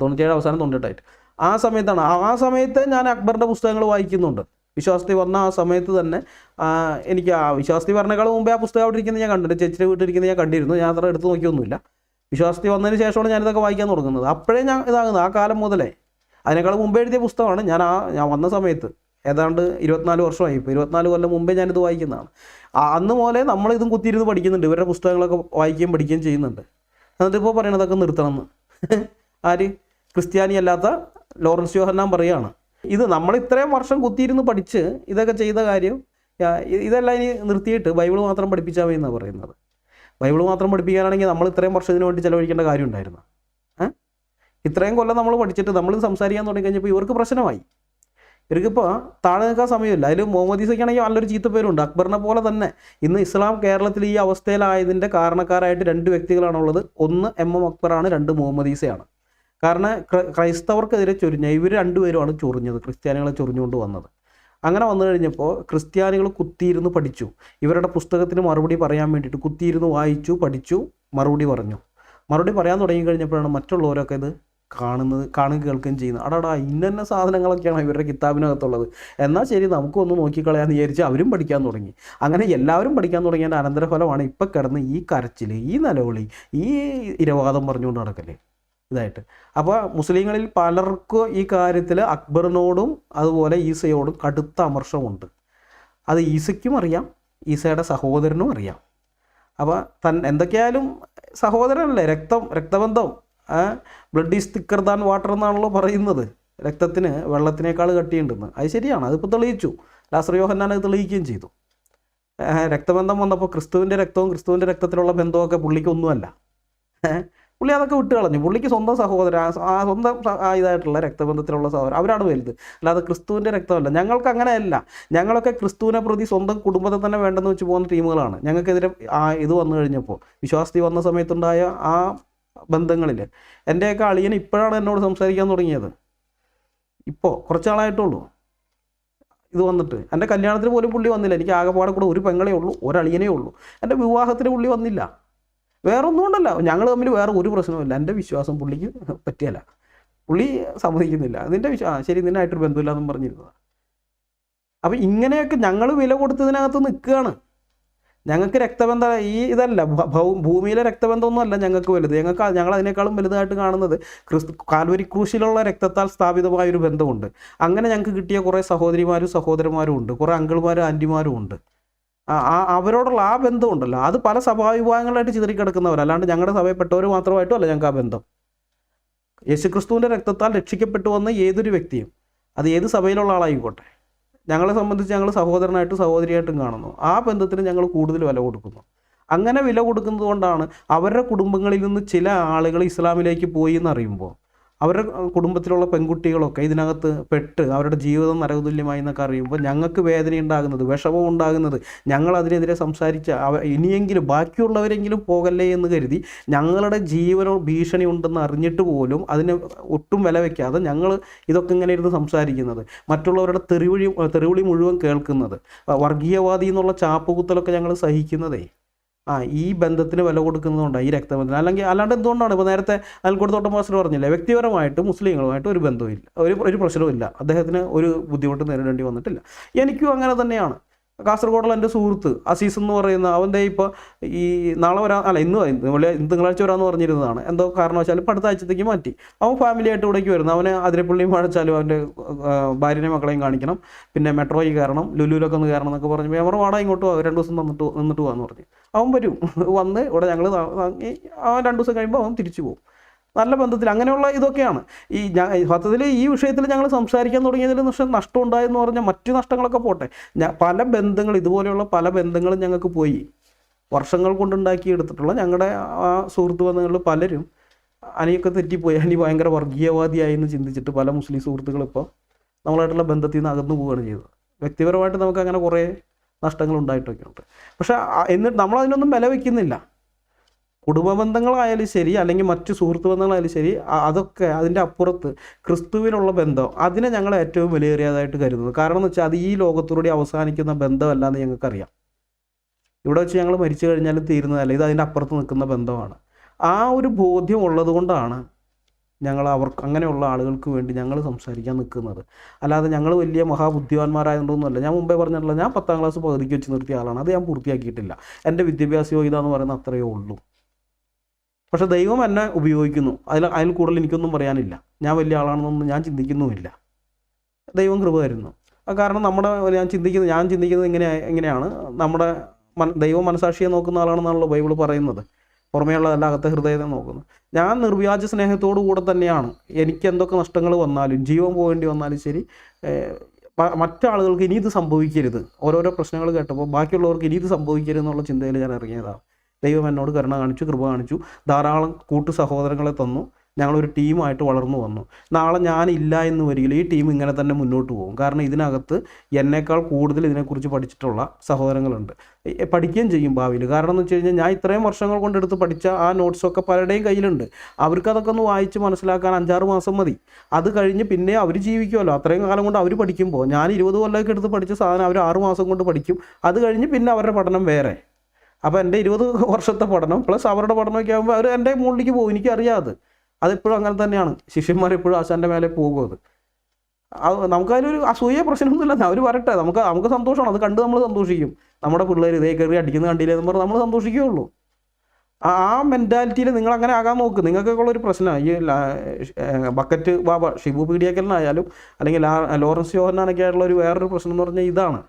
തൊണ്ണൂറ്റിയേഴ് അവസാനം തൊണ്ണൂറ്റെട്ടായിട്ട് ആ സമയത്താണ്. ആ സമയത്ത് ഞാൻ അക്ബറിന്റെ പുസ്തകങ്ങൾ വായിക്കുന്നുണ്ട്. വിശ്വാസത്തിൽ വന്ന ആ സമയത്ത് തന്നെ എനിക്ക് ആ വിശ്വാസത്തിൽ പറഞ്ഞേക്കാൾ മുമ്പേ ആ പുസ്തകം അവിടെ ഇരിക്കുന്നത് ഞാൻ കണ്ടിട്ടുണ്ട് ചേച്ചിയുടെ വീട്ടിലിരിക്കുന്നത് ഞാൻ കണ്ടിരുന്നു. ഞാൻ അത്ര എടുത്ത് നോക്കിയൊന്നുമില്ല. വിശ്വാസത്തിൽ വന്നതിന് ശേഷമാണ് ഞാനിതൊക്കെ വായിക്കാൻ തുടങ്ങുന്നത്. അപ്പോഴേ ഞാൻ ഇതാകുന്നത് ആ കാലം മുതലേ. അതിനേക്കാൾ മുമ്പേ എഴുതിയ പുസ്തകമാണ് ഞാൻ ആ ഞാൻ വന്ന സമയത്ത്. ഏതാണ്ട് ഇരുപത്തിനാല് വർഷമായി. ഇപ്പോൾ ഇരുപത്തിനാല് കൊല്ലം മുമ്പേ ഞാനിത് വായിക്കുന്നതാണ്. അന്ന് മുതലേ നമ്മളിതും കുത്തിയിരുന്ന് പഠിക്കുന്നുണ്ട്. ഇവരുടെ പുസ്തകങ്ങളൊക്കെ വായിക്കുകയും പഠിക്കുകയും ചെയ്യുന്നുണ്ട്. എന്നിട്ട് ഇപ്പോൾ പറയണതൊക്കെ നിർത്തണമെന്ന് ആര്? ക്രിസ്ത്യാനി അല്ലാത്ത ലോറൻസ് യോഹന്നാൻ പറയുകയാണ്. ഇത് നമ്മൾ ഇത്രയും വർഷം കുത്തിയിരുന്ന് പഠിച്ച് ഇതൊക്കെ ചെയ്ത കാര്യം ഇതെല്ലാം ഇനി നിർത്തിയിട്ട് ബൈബിൾ മാത്രം പഠിപ്പിച്ചാൽ മതി എന്നാണ് പറയുന്നത്. ബൈബിൾ മാത്രം പഠിപ്പിക്കാനാണെങ്കിൽ നമ്മൾ ഇത്രയും വർഷം ഇതിനു വേണ്ടി ചിലവഴിക്കേണ്ട കാര്യം ഉണ്ടായിരുന്നു? ഇത്രയും കൊല്ലം നമ്മൾ പഠിച്ചിട്ട് നമ്മൾ സംസാരിക്കാൻ തുടങ്ങി കഴിഞ്ഞപ്പോൾ ഇവർക്ക് പ്രശ്നമായി. ഇവർക്കിപ്പോൾ താഴെ നിൽക്കാൻ സമയമില്ല. അതിൽ മുഹമ്മദ് ഈസയ്ക്കാണെങ്കിൽ നല്ലൊരു ചീത്തപ്പേരുണ്ട്. അക്ബറിനെ പോലെ തന്നെ ഇന്ന് ഇസ്ലാം കേരളത്തിൽ ഈ അവസ്ഥയിലായതിന്റെ കാരണക്കാരായിട്ട് രണ്ട് വ്യക്തികളാണുള്ളത്. ഒന്ന് എം എം അക്ബറാണ് രണ്ട് മുഹമ്മദ് ഈസയാണ് കാരണം ക്രൈസ്തവർക്കെതിരെ ചൊരിഞ്ഞ ഇവർ രണ്ടുപേരുമാണ് ചൊറിഞ്ഞത് ക്രിസ്ത്യാനികളെ ചൊറിഞ്ഞുകൊണ്ട് വന്നത്. അങ്ങനെ വന്നു കഴിഞ്ഞപ്പോൾ ക്രിസ്ത്യാനികൾ കുത്തിയിരുന്ന് പഠിച്ചു. ഇവരുടെ പുസ്തകത്തിന് മറുപടി പറയാൻ വേണ്ടിയിട്ട് കുത്തിയിരുന്ന് വായിച്ചു പഠിച്ചു മറുപടി പറഞ്ഞു. മറുപടി പറയാൻ തുടങ്ങി കഴിഞ്ഞപ്പോഴാണ് മറ്റുള്ളവരൊക്കെ ഇത് കാണുന്നത് കാണുകയും കേൾക്കുകയും ചെയ്യുന്നത്. അടാടാ ഇന്നന്നെ സാധനങ്ങളൊക്കെയാണ് ഇവരുടെ കിതാബിനകത്തുള്ളത്? എന്നാൽ ശരി നമുക്കൊന്ന് നോക്കിക്കളയാന്ന് വിചാരിച്ച് അവരും പഠിക്കാൻ തുടങ്ങി. അങ്ങനെ എല്ലാവരും പഠിക്കാൻ തുടങ്ങിയതിന്റെ അനന്തരഫലമാണ് ഇപ്പം കിടന്ന് ഈ കരച്ചിൽ ഈ നിലവിളി ഈ ഇരവാദം പറഞ്ഞുകൊണ്ട് നടക്കല്ലേ ഇതായിട്ട്. അപ്പോൾ മുസ്ലിങ്ങളിൽ പലർക്കും ഈ കാര്യത്തിൽ അക്ബറിനോടും അതുപോലെ ഈസയോടും കടുത്ത അമർഷമുണ്ട് അത് ഈസയ്ക്കും അറിയാം ഈസയുടെ സഹോദരനും അറിയാം. അപ്പോൾ തൻ എന്തൊക്കെയായാലും സഹോദരനല്ലേ രക്തം രക്തബന്ധം blood is thicker than water എന്നാണല്ലോ പറയുന്നത്. രക്തത്തിന് വെള്ളത്തിനേക്കാൾ കട്ടിയുണ്ടെന്ന്. അത് ശരിയാണ് അതിപ്പോൾ തെളിയിച്ചു. ലാസർ യോഹന്നാൻ അത് തെളിയിക്കുകയും ചെയ്തു. രക്തബന്ധം വന്നപ്പോൾ ക്രിസ്തുവിന്റെ രക്തവും ക്രിസ്തുവിന്റെ രക്തത്തിലുള്ള ബന്ധവും ഒക്കെ ഏ, പുള്ളി അതൊക്കെ വിട്ട് കളഞ്ഞു. പുള്ളിക്ക് സ്വന്തം സഹോദരൻ ആ- സ്വന്തം ഇതായിട്ടുള്ള രക്തബന്ധത്തിലുള്ള സഹോദരൻ അവരാണ് വലുത്. അല്ലാതെ ക്രിസ്തുവിന്റെ രക്തമല്ല. ഞങ്ങൾക്ക് അങ്ങനെയല്ല. ഞങ്ങളൊക്കെ ക്രിസ്തുവിനെ പ്രതി സ്വന്തം കുടുംബത്തെ തന്നെ വേണ്ടെന്ന് വെച്ച് പോകുന്ന ടീമുകളാണ്. ഞങ്ങൾക്കെതിരെ ആ ഇത് വന്നു കഴിഞ്ഞപ്പോൾ വിശ്വാസത്തിൽ വന്ന സമയത്തുണ്ടായ ആ ബന്ധങ്ങളിൽ എന്റെയൊക്കെ അളിയൻ ഇപ്പോഴാണ് എന്നോട് സംസാരിക്കാൻ തുടങ്ങിയത്. ഇപ്പോൾ കുറച്ചാളായിട്ടുള്ളൂ. ഇത് വന്നിട്ട് എന്റെ കല്യാണത്തിന് പോലും പുള്ളി വന്നില്ല. എനിക്ക് ആകെപ്പാടെ കൂടെ ഒരു പെങ്ങളേ ഉള്ളൂ ഒരളിയനേ ഉള്ളൂ. എന്റെ വിവാഹത്തിന് പുള്ളി വന്നില്ല. വേറെ ഉണ്ടല്ല ഞങ്ങൾ തമ്മിൽ വേറെ ഒരു പ്രശ്നവുമില്ല. എന്റെ വിശ്വാസം പുള്ളിക്ക് പറ്റിയല്ല. പുള്ളി സമ്മതിക്കുന്നില്ല. അതിന്റെ വിശ്വാസം ശരി നിന്നായിട്ടൊരു ബന്ധമില്ല എന്നും പറഞ്ഞിരുന്നത്. അപ്പം ഇങ്ങനെയൊക്കെ ഞങ്ങൾ വില കൊടുത്തതിനകത്ത് നിൽക്കുകയാണ്. ഞങ്ങൾക്ക് രക്തബന്ധം ഈ ഇതല്ല. ഭൂമിയിലെ രക്തബന്ധമൊന്നും അല്ല ഞങ്ങൾക്ക് വലുത്. ഞങ്ങൾക്ക് ഞങ്ങൾ അതിനേക്കാളും വലുതായിട്ട് കാണുന്നത് ക്രിസ്തു കാൽവരി ക്രൂശിലുള്ള രക്തത്താൽ സ്ഥാപിതമായൊരു ബന്ധമുണ്ട്. അങ്ങനെ ഞങ്ങൾക്ക് കിട്ടിയ കുറേ സഹോദരിമാരും സഹോദരന്മാരും ഉണ്ട്. കുറേ അങ്കിൾമാരും ആന്റിമാരും ഉണ്ട്. അവരോടുള്ള ആ ബന്ധം ഉണ്ടല്ലോ അത് പല സഭാവിഭാഗങ്ങളായിട്ട് ചിതറിക്കിടക്കുന്നവർ അല്ലാണ്ട് ഞങ്ങളുടെ സഭയിൽപ്പെട്ടവർ മാത്രമായിട്ടും അല്ല ഞങ്ങൾക്ക് ആ ബന്ധം. യേശുക്രിസ്തുവിന്റെ രക്തത്താൽ രക്ഷിക്കപ്പെട്ടു വന്ന ഏതൊരു വ്യക്തിയും അത് ഏത് സഭയിലുള്ള ആളായിക്കോട്ടെ. ഞങ്ങളെ സംബന്ധിച്ച് ഞങ്ങൾ സഹോദരനായിട്ടും സഹോദരിയായിട്ടും കാണുന്നു. ആ ബന്ധത്തിന് ഞങ്ങൾ കൂടുതൽ വില കൊടുക്കുന്നു. അങ്ങനെ വില കൊടുക്കുന്നത് കൊണ്ടാണ് അവരുടെ കുടുംബങ്ങളിൽ നിന്ന് ചില ആളുകൾ ഇസ്ലാമിലേക്ക് പോയി എന്നറിയുമ്പോൾ അവരുടെ കുടുംബത്തിലുള്ള പെൺകുട്ടികളൊക്കെ ഇതിനകത്ത് പെട്ട് അവരുടെ ജീവിതം നരകതുല്യമായി എന്നൊക്കെ അറിയുമ്പോൾ ഞങ്ങൾക്ക് വേദന ഉണ്ടാകുന്നത് വിഷമം ഉണ്ടാകുന്നത് ഞങ്ങൾ അതിനെതിരെ സംസാരിച്ച അവ ഇനിയെങ്കിലും ബാക്കിയുള്ളവരെങ്കിലും പോകല്ലേ എന്ന് കരുതി ഞങ്ങളുടെ ജീവനോ ഭീഷണി ഉണ്ടെന്ന് അറിഞ്ഞിട്ട് പോലും അതിന് ഒട്ടും വില വയ്ക്കാതെ ഞങ്ങൾ ഇതൊക്കെ ഇങ്ങനെ ഇരുന്ന് സംസാരിക്കുന്നത്. മറ്റുള്ളവരുടെ തെറിവിളി തെറിവിളി മുഴുവൻ കേൾക്കുന്നത്. വർഗീയവാദി എന്നുള്ള ചാപ്പുകുത്തലൊക്കെ ഞങ്ങൾ സഹിക്കുന്നതേ. ആ ഈ ബന്ധത്തിന് വില കൊടുക്കുന്നതുകൊണ്ട് ഈ രക്തബന്ധം അല്ലെങ്കിൽ അല്ലാണ്ട് എന്തുകൊണ്ടാണ്? ഇപ്പോൾ നേരത്തെ അൽക്കൂടത്തോട്ടം മാസ്റ്റർ പറഞ്ഞില്ലേ വ്യക്തിപരമായിട്ട് മുസ്ലിങ്ങളുമായിട്ട് ഒരു ബന്ധവുമില്ല. ഒരു ഒരു പ്രശ്നവും ഇല്ല അദ്ദേഹത്തിന് ഒരു ബുദ്ധിമുട്ട് നേരിടേണ്ടി വന്നിട്ടില്ല. എനിക്കും അങ്ങനെ തന്നെയാണ്. കാസർഗോഡുള്ള എന്റെ സുഹൃത്ത് അസീസ് എന്ന് പറയുന്ന അവന്റെ ഇപ്പോൾ ഈ നാളെ വരാ അല്ല ഇന്ന് ഇന്ന് തിങ്കളാഴ്ച വരാമെന്ന് പറഞ്ഞിരുന്നതാണ്. എന്തോ കാരണവശാൽ ഇപ്പം അടുത്ത ആഴ്ചത്തേക്ക് മാറ്റി. അവൻ ഫാമിലിയായിട്ട് ഇവിടേക്ക് വരുന്നു. അവനെ അതിരപ്പള്ളിയും വാഴച്ചാലും അവന്റെ ഭാര്യനെയും മക്കളെയും കാണിക്കണം. പിന്നെ മെട്രോയിൽ കയറണം. ലുലുവിലൊക്കെ ഒന്ന് കയറണം എന്നൊക്കെ പറഞ്ഞു അവർ വാടക ഇങ്ങോട്ട് രണ്ട് ദിവസം തന്നിട്ട് നിന്നിട്ട് പോകാമെന്ന് പറഞ്ഞു. അവൻ വരും. വന്ന് ഇവിടെ ഞങ്ങൾ അവൻ രണ്ട് ദിവസം കഴിയുമ്പോൾ അവൻ തിരിച്ചു പോകും. നല്ല ബന്ധത്തിൽ അങ്ങനെയുള്ള ഇതൊക്കെയാണ്. ഈ സത്യത്തിൽ ഈ വിഷയത്തിൽ ഞങ്ങൾ സംസാരിക്കാൻ തുടങ്ങിയതിൽ നഷ്ടം ഉണ്ടായെന്ന് പറഞ്ഞാൽ മറ്റു നഷ്ടങ്ങളൊക്കെ പോട്ടെ. പല ബന്ധങ്ങൾ ഇതുപോലെയുള്ള പല ബന്ധങ്ങളും ഞങ്ങൾക്ക് പോയി. വർഷങ്ങൾ കൊണ്ടുണ്ടാക്കി എടുത്തിട്ടുള്ള ഞങ്ങളുടെ ആ സുഹൃത്ത് ബന്ധങ്ങളിൽ പലരും അനിയൊക്കെ തെറ്റിപ്പോയി. അനി ഭയങ്കര വർഗീയവാദിയായി എന്ന് ചിന്തിച്ചിട്ട് പല മുസ്ലിം സുഹൃത്തുക്കൾ ഇപ്പോൾ നമ്മളായിട്ടുള്ള ബന്ധത്തിൽ നിന്ന് അകന്നു പോവുകയാണ് ചെയ്തത്. വ്യക്തിപരമായിട്ട് നമുക്ക് അങ്ങനെ കുറേ നഷ്ടങ്ങൾ ഉണ്ടായിട്ടൊക്കെ ഉണ്ട് പക്ഷേ എന്നിട്ട് നമ്മളതിനൊന്നും വില വയ്ക്കുന്നില്ല കുടുംബ ബന്ധങ്ങളായാലും ശരി അല്ലെങ്കിൽ മറ്റു സുഹൃത്ത് ബന്ധങ്ങളായാലും ശരി അതൊക്കെ അതിന്റെ അപ്പുറത്ത് ക്രിസ്തുവിനുള്ള ബന്ധം അതിനെ ഞങ്ങൾ ഏറ്റവും വിലയേറിയതായിട്ട് കരുതുന്നു. കാരണം എന്ന് വെച്ചാൽ അത് ഈ ലോകത്തോടെ അവസാനിക്കുന്ന ബന്ധമല്ല എന്ന് ഞങ്ങൾക്കറിയാം. ഇവിടെ വെച്ച് ഞങ്ങൾ മരിച്ചു കഴിഞ്ഞാലും തീരുന്നതല്ല ഇത് അതിന്റെ അപ്പുറത്ത് നിൽക്കുന്ന ബന്ധമാണ്. ആ ഒരു ബോധ്യം ഉള്ളത് കൊണ്ടാണ് ഞങ്ങൾ അവർക്ക് അങ്ങനെയുള്ള ആളുകൾക്ക് വേണ്ടി ഞങ്ങൾ സംസാരിക്കാൻ നിൽക്കുന്നത്. അല്ലാതെ ഞങ്ങൾ വലിയ മഹാബുദ്ധിമാന്മാരായതുകൊണ്ടൊന്നുമല്ല. ഞാൻ മുമ്പേ പറഞ്ഞിട്ടുള്ള ഞാൻ പത്താം ക്ലാസ് പകുതിക്ക് വെച്ച് നിർത്തിയ ആളാണ്. അത് ഞാൻ പൂർത്തിയാക്കിയിട്ടില്ല. എന്റെ വിദ്യാഭ്യാസ യോഗ്യത എന്ന് പറയുന്നത് അത്രയേ ഉള്ളൂ. പക്ഷെ ദൈവം എന്നെ ഉപയോഗിക്കുന്നു. അതിൽ അതിൽ കൂടുതൽ എനിക്കൊന്നും പറയാനില്ല. ഞാൻ വലിയ ആളാണെന്നൊന്നും ഞാൻ ചിന്തിക്കുന്നുമില്ല. ദൈവം കൃപ തരുന്നു. കാരണം നമ്മുടെ ഞാൻ ചിന്തിക്കുന്നത് ഞാൻ ചിന്തിക്കുന്നത് ഇങ്ങനെ എങ്ങനെയാണ് നമ്മുടെ മൻ ദൈവം മനസാക്ഷിയെ നോക്കുന്ന ആളാണെന്നാണല്ലോ ബൈബിൾ പറയുന്നത്. പുറമേയുള്ളതല്ല അകത്തെ ഹൃദയത്തെ നോക്കുന്നത് ഞാൻ നിർവ്യാജ സ്നേഹത്തോടു കൂടെ തന്നെയാണ്. എനിക്ക് എന്തൊക്കെ നഷ്ടങ്ങൾ വന്നാലും ജീവൻ പോകേണ്ടി വന്നാലും ശരി മറ്റാളുകൾക്ക് ഇനി ഇത് സംഭവിക്കരുത്. ഓരോരോ പ്രശ്നങ്ങൾ കേട്ടപ്പോൾ ബാക്കിയുള്ളവർക്ക് ഇനി ഇത് സംഭവിക്കരുത് എന്നുള്ള ചിന്തയിൽ ഞാൻ ഇറങ്ങിയതാണ്. ദൈവം എന്നോട് കരുണ കാണിച്ചു കൃപ കാണിച്ചു. ധാരാളം കൂട്ടു സഹോദരങ്ങളെ തന്നു. ഞങ്ങളൊരു ടീമായിട്ട് വളർന്നു വന്നു. നാളെ ഞാനില്ല എന്ന് വരികിൽ ഈ ടീം ഇങ്ങനെ തന്നെ മുന്നോട്ട് പോകും. കാരണം ഇതിനകത്ത് എന്നേക്കാൾ കൂടുതൽ ഇതിനെക്കുറിച്ച് പഠിച്ചിട്ടുള്ള സഹോദരങ്ങളുണ്ട്. പഠിക്കുകയും ചെയ്യും ഭാവിയിൽ. കാരണം എന്ന് വെച്ച് കഴിഞ്ഞാൽ ഞാൻ ഇത്രയും വർഷങ്ങൾ കൊണ്ടെടുത്ത് പഠിച്ച ആ നോട്ട്സൊക്കെ പലരുടെയും കയ്യിലുണ്ട്. അവർക്ക് അതൊക്കെ ഒന്ന് വായിച്ച് മനസ്സിലാക്കാൻ അഞ്ചാറ് മാസം മതി. അത് കഴിഞ്ഞ് പിന്നെ അവർ ജീവിക്കുമല്ലോ. അത്രയും കാലം കൊണ്ട് അവർ പഠിക്കുമ്പോൾ ഞാൻ ഇരുപത് കൊല്ലമൊക്കെ എടുത്ത് പഠിച്ച സാധനം അവർ ആറ് മാസം കൊണ്ട് പഠിക്കും. അത് കഴിഞ്ഞ് പിന്നെ അവരുടെ പഠനം വേറെ. അപ്പോൾ എന്റെ ഇരുപത് വർഷത്തെ പഠനം പ്ലസ് അവരുടെ പഠനമൊക്കെ ആകുമ്പോൾ അവർ എന്റെ മുകളിലേക്ക് പോകും. എനിക്കറിയാതെ അത്. അതെപ്പോഴും അങ്ങനെ തന്നെയാണ്. ശിഷ്യന്മാർ എപ്പോഴും ആശാന്റെ മേലെ പോകും അത്. നമുക്കതിലൊരു അസൂയ പ്രശ്നമൊന്നുമില്ല. അവർ വരട്ടെ. നമുക്ക് നമുക്ക് സന്തോഷമാണ്. അത് കണ്ട് നമ്മൾ സന്തോഷിക്കും. നമ്മുടെ പിള്ളേർ ഇതേ കയറി അടിക്കുന്ന കണ്ടില്ലേ എന്ന് പറഞ്ഞ് നമ്മൾ സന്തോഷിക്കുകയുള്ളൂ. ആ മെന്റാലിറ്റിയിൽ നിങ്ങൾ അങ്ങനെ ആകാൻ നോക്ക്. നിങ്ങൾക്കൊക്കെ ഉള്ളൊരു പ്രശ്നമാണ് ഈ ബക്കറ്റ് ബാബ ഷിബു പീഡിയക്കലിനായാലും അല്ലെങ്കിൽ ലോറൻസ് യോഹനാനൊക്കെ ആയിട്ടുള്ള ഒരു വേറൊരു പ്രശ്നം എന്ന് പറഞ്ഞാൽ ഇതാണ്.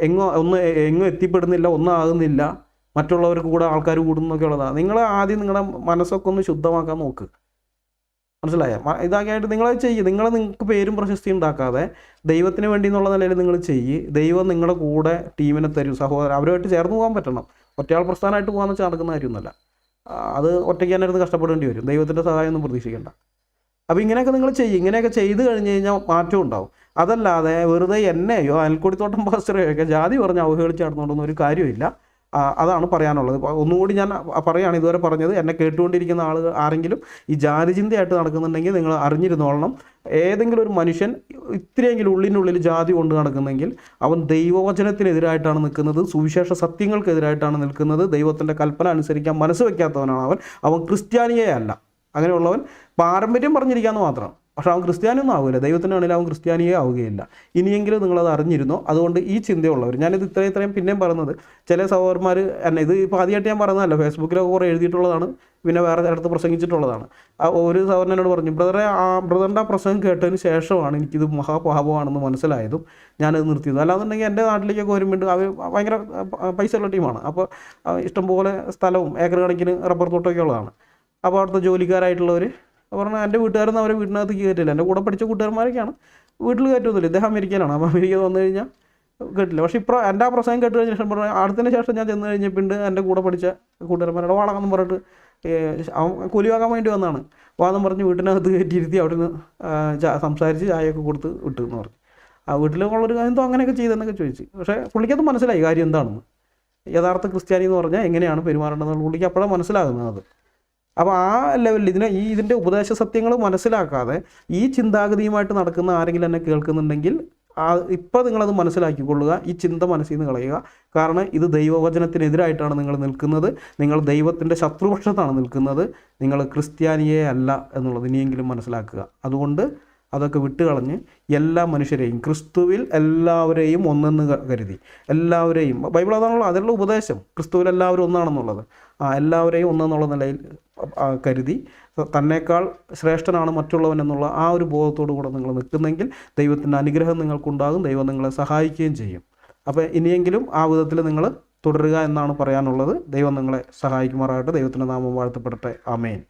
എങ്ങോ ഒന്ന് എങ്ങോ എത്തിപ്പെടുന്നില്ല ഒന്നും ആകുന്നില്ല മറ്റുള്ളവർക്ക് കൂടെ ആൾക്കാർ കൂടുന്നൊക്കെ ഉള്ളതാണ് നിങ്ങൾ ആദ്യം നിങ്ങളുടെ മനസ്സൊക്കെ ഒന്ന് ശുദ്ധമാക്കാൻ നോക്ക്. മനസ്സിലായ? ഇതാക്കിയായിട്ട് നിങ്ങളത് ചെയ്യ്. നിങ്ങൾ നിങ്ങൾക്ക് പേരും പ്രശസ്തി ഉണ്ടാക്കാതെ ദൈവത്തിന് വേണ്ടി എന്നുള്ള നിലയിൽ നിങ്ങൾ ചെയ്യ്. ദൈവം നിങ്ങളുടെ കൂടെ ടീമിനെ തരും. സഹോദരൻ അവരുമായിട്ട് ചേർന്ന് പോകാൻ പറ്റണം. ഒറ്റയാൾ പ്രസ്ഥാനമായിട്ട് പോകാൻ വെച്ചാൽ നടക്കുന്ന കാര്യമൊന്നുമല്ല. അത് ഒറ്റയ്ക്ക് തന്നെ ഇരുന്ന് കഷ്ടപ്പെടേണ്ടി വരും. ദൈവത്തിന്റെ സഹായം ഒന്നും പ്രതീക്ഷിക്കേണ്ട. അപ്പോൾ ഇങ്ങനെയൊക്കെ നിങ്ങൾ ചെയ്യും. ഇങ്ങനെയൊക്കെ ചെയ്ത് കഴിഞ്ഞ് കഴിഞ്ഞാൽ മാറ്റം ഉണ്ടാവും. അതല്ലാതെ വെറുതെ എന്നെയോ അയൽക്കൂടിത്തോട്ടം പാസ്റ്ററെയോ ഒക്കെ ജാതി പറഞ്ഞ് അവഹേളിച്ച് നടന്നുകൊണ്ടൊന്നും ഒരു കാര്യമില്ല അതാണ് പറയാനുള്ളത്. ഒന്നുകൂടി ഞാൻ പറയുകയാണ് ഇതുവരെ പറഞ്ഞത്. എന്നെ കേട്ടുകൊണ്ടിരിക്കുന്ന ആളുകൾ ആരെങ്കിലും ഈ ജാതി ചിന്തയായിട്ട് നടക്കുന്നുണ്ടെങ്കിൽ നിങ്ങൾ അറിഞ്ഞിരുന്നോളണം. ഏതെങ്കിലും ഒരു മനുഷ്യൻ ഇത്രയെങ്കിലും ഉള്ളിനുള്ളിൽ ജാതി കൊണ്ട് നടക്കുന്നെങ്കിൽ അവൻ ദൈവവചനത്തിനെതിരായിട്ടാണ് നിൽക്കുന്നത്. സുവിശേഷ സത്യങ്ങൾക്കെതിരായിട്ടാണ് നിൽക്കുന്നത്. ദൈവത്തിന്റെ കൽപ്പന അനുസരിക്കാൻ മനസ്സ് വയ്ക്കാത്തവനാണ് അവൻ. അവൻ ക്രിസ്ത്യാനിയേ അല്ല. അങ്ങനെയുള്ളവൻ പാരമ്പര്യം പറഞ്ഞിരിക്കാമെന്ന് മാത്രം. പക്ഷെ അവൻ ക്രിസ്ത്യാനിയൊന്നും ആവില്ല ദൈവത്തിന്റെ ആണെങ്കിൽ അവൻ ക്രിസ്ത്യാനിയേ ആവുകയില്ല. ഇനിയെങ്കിലും നിങ്ങളത് അറിഞ്ഞിരുന്നോ? അതുകൊണ്ട് ഈ ചിന്തയുള്ളവർ ഞാനിത് ഇത്രയും ഇത്രയും പിന്നെയും പറയുന്നത് ചില സഹോദരന്മാർ എന്നെ ഇത് ഇപ്പോൾ ആദ്യമായിട്ട് ഞാൻ പറഞ്ഞതല്ല ഫേസ്ബുക്കിലൊക്കെ കുറേ എഴുതിയിട്ടുള്ളതാണ് പിന്നെ വേറെ അടുത്ത് പ്രസംഗിച്ചിട്ടുള്ളതാണ്. ഒരു സഹോദരൻ എന്നോട് പറഞ്ഞു ബ്രദറെ ആ ബ്രദറിന്റെ ആ പ്രസംഗം കേട്ടതിന് ശേഷമാണ് എനിക്കിത് മഹാപാപമാണെന്ന് മനസ്സിലായതും ഞാനത് നിർത്തിയത്. അല്ലാന്നുണ്ടെങ്കിൽ എന്റെ നാട്ടിലേക്കൊക്കെ വരുമ്പോൾ അവർ ഭയങ്കര ആ, പൈസ ഉള്ള ടീമാണ്. അപ്പോൾ ഇഷ്ടംപോലെ സ്ഥലവും ഏക്കർ കണക്കിന് റബ്ബർ തോട്ടമൊക്കെ ഉള്ളതാണ്. അപ്പോൾ അവിടുത്തെ ജോലിക്കാരായിട്ടുള്ളവർ പറഞ്ഞാൽ എന്റെ വീട്ടുകാരൊന്നും അവരെ വീട്ടിനകത്ത് കയറ്റില്ല. എന്റെ കൂടെ പഠിച്ച കൂട്ടുകാരന്മാരൊക്കെയാണ്. വീട്ടിൽ കയറ്റൊന്നുമില്ല. ഇദ്ദേഹം അമേരിക്കയിലാണ്. അപ്പോൾ അമേരിക്ക വന്നു കഴിഞ്ഞാൽ കേട്ടില്ല. പക്ഷേ ഇപ്പോൾ എന്റെ ആ പ്രസംഗം കേട്ട് കഴിഞ്ഞ ശേഷം പറഞ്ഞു അടുത്തതിന് ശേഷം ഞാൻ ചെന്ന് കഴിഞ്ഞപ്പോൾ എന്റെ കൂടെ പഠിച്ച കൂട്ടുകാരന്മാരുടെ വാളാണെന്ന് പറഞ്ഞിട്ട് അവൻ കൂലി വാങ്ങാൻ വേണ്ടി വന്നതാണ്. വാദം പറഞ്ഞ് വീട്ടിനകത്ത് കയറ്റിയിരുത്തി അവിടെ നിന്ന് സംസാരിച്ച് ചായയൊക്കെ കൊടുത്ത് വിട്ടു എന്ന് പറഞ്ഞു. ആ വീട്ടിലുള്ളൊരു കാര്യം എന്തോ അങ്ങനെയൊക്കെ ചെയ്തെന്നൊക്കെ ചോദിച്ചു. പക്ഷേ പുള്ളിക്കത് മനസ്സിലായി കാര്യം എന്താണെന്ന്. യഥാർത്ഥ ക്രിസ്ത്യാനി എന്ന് പറഞ്ഞാൽ എങ്ങനെയാണ് പെരുമാറേണ്ടതെന്ന് പുള്ളിക്ക് അപ്പോഴാണ് മനസ്സിലാകുന്നത് അത്. അപ്പോൾ ആ ലെവലിൽ ഇതിനെ ഈ ഇതിന്റെ ഉപദേശ സത്യങ്ങൾ മനസ്സിലാക്കാതെ ഈ ചിന്താഗതിയുമായിട്ട് നടക്കുന്ന ആരെങ്കിലും എന്നെ കേൾക്കുന്നുണ്ടെങ്കിൽ ആ ഇപ്പോൾ നിങ്ങളത് മനസ്സിലാക്കിക്കൊള്ളുക ഈ ചിന്ത മനസ്സിൽ നിന്ന് കളയുക. കാരണം ഇത് ദൈവവചനത്തിനെതിരായിട്ടാണ് നിങ്ങൾ നിൽക്കുന്നത്. നിങ്ങൾ ദൈവത്തിന്റെ ശത്രുപക്ഷത്താണ് നിൽക്കുന്നത്. നിങ്ങൾ ക്രിസ്ത്യാനിയെ അല്ല എന്നുള്ളത് ഇനിയെങ്കിലും മനസ്സിലാക്കുക. അതുകൊണ്ട് അതൊക്കെ വിട്ടുകളഞ്ഞ് എല്ലാ മനുഷ്യരെയും ക്രിസ്തുവിൽ എല്ലാവരെയും ഒന്നെന്ന് കരുതി. എല്ലാവരെയും ബൈബിൾ അതാണല്ലോ അതിലുള്ള ഉപദേശം. ക്രിസ്തുവിൽ എല്ലാവരും ഒന്നാണെന്നുള്ളത്. ആ എല്ലാവരെയും ഒന്നെന്നുള്ള നിലയിൽ കരുതി. തന്നേക്കാൾ ശ്രേഷ്ഠനാണ് മറ്റുള്ളവൻ എന്നുള്ള ആ ഒരു ബോധത്തോടു കൂടെ നിങ്ങൾ നിൽക്കുന്നെങ്കിൽ ദൈവത്തിന്റെ അനുഗ്രഹം നിങ്ങൾക്കുണ്ടാകും. ദൈവം നിങ്ങളെ സഹായിക്കുകയും ചെയ്യും. അപ്പോൾ ഇനിയെങ്കിലും ആ വിധത്തിൽ നിങ്ങൾ തുടരുക എന്നാണ് പറയാനുള്ളത്. ദൈവം നിങ്ങളെ സഹായിക്കുമാറാകട്ടെ. ദൈവത്തിന്റെ നാമം വാഴ്ത്തപ്പെടട്ടെ. ആമേൻ.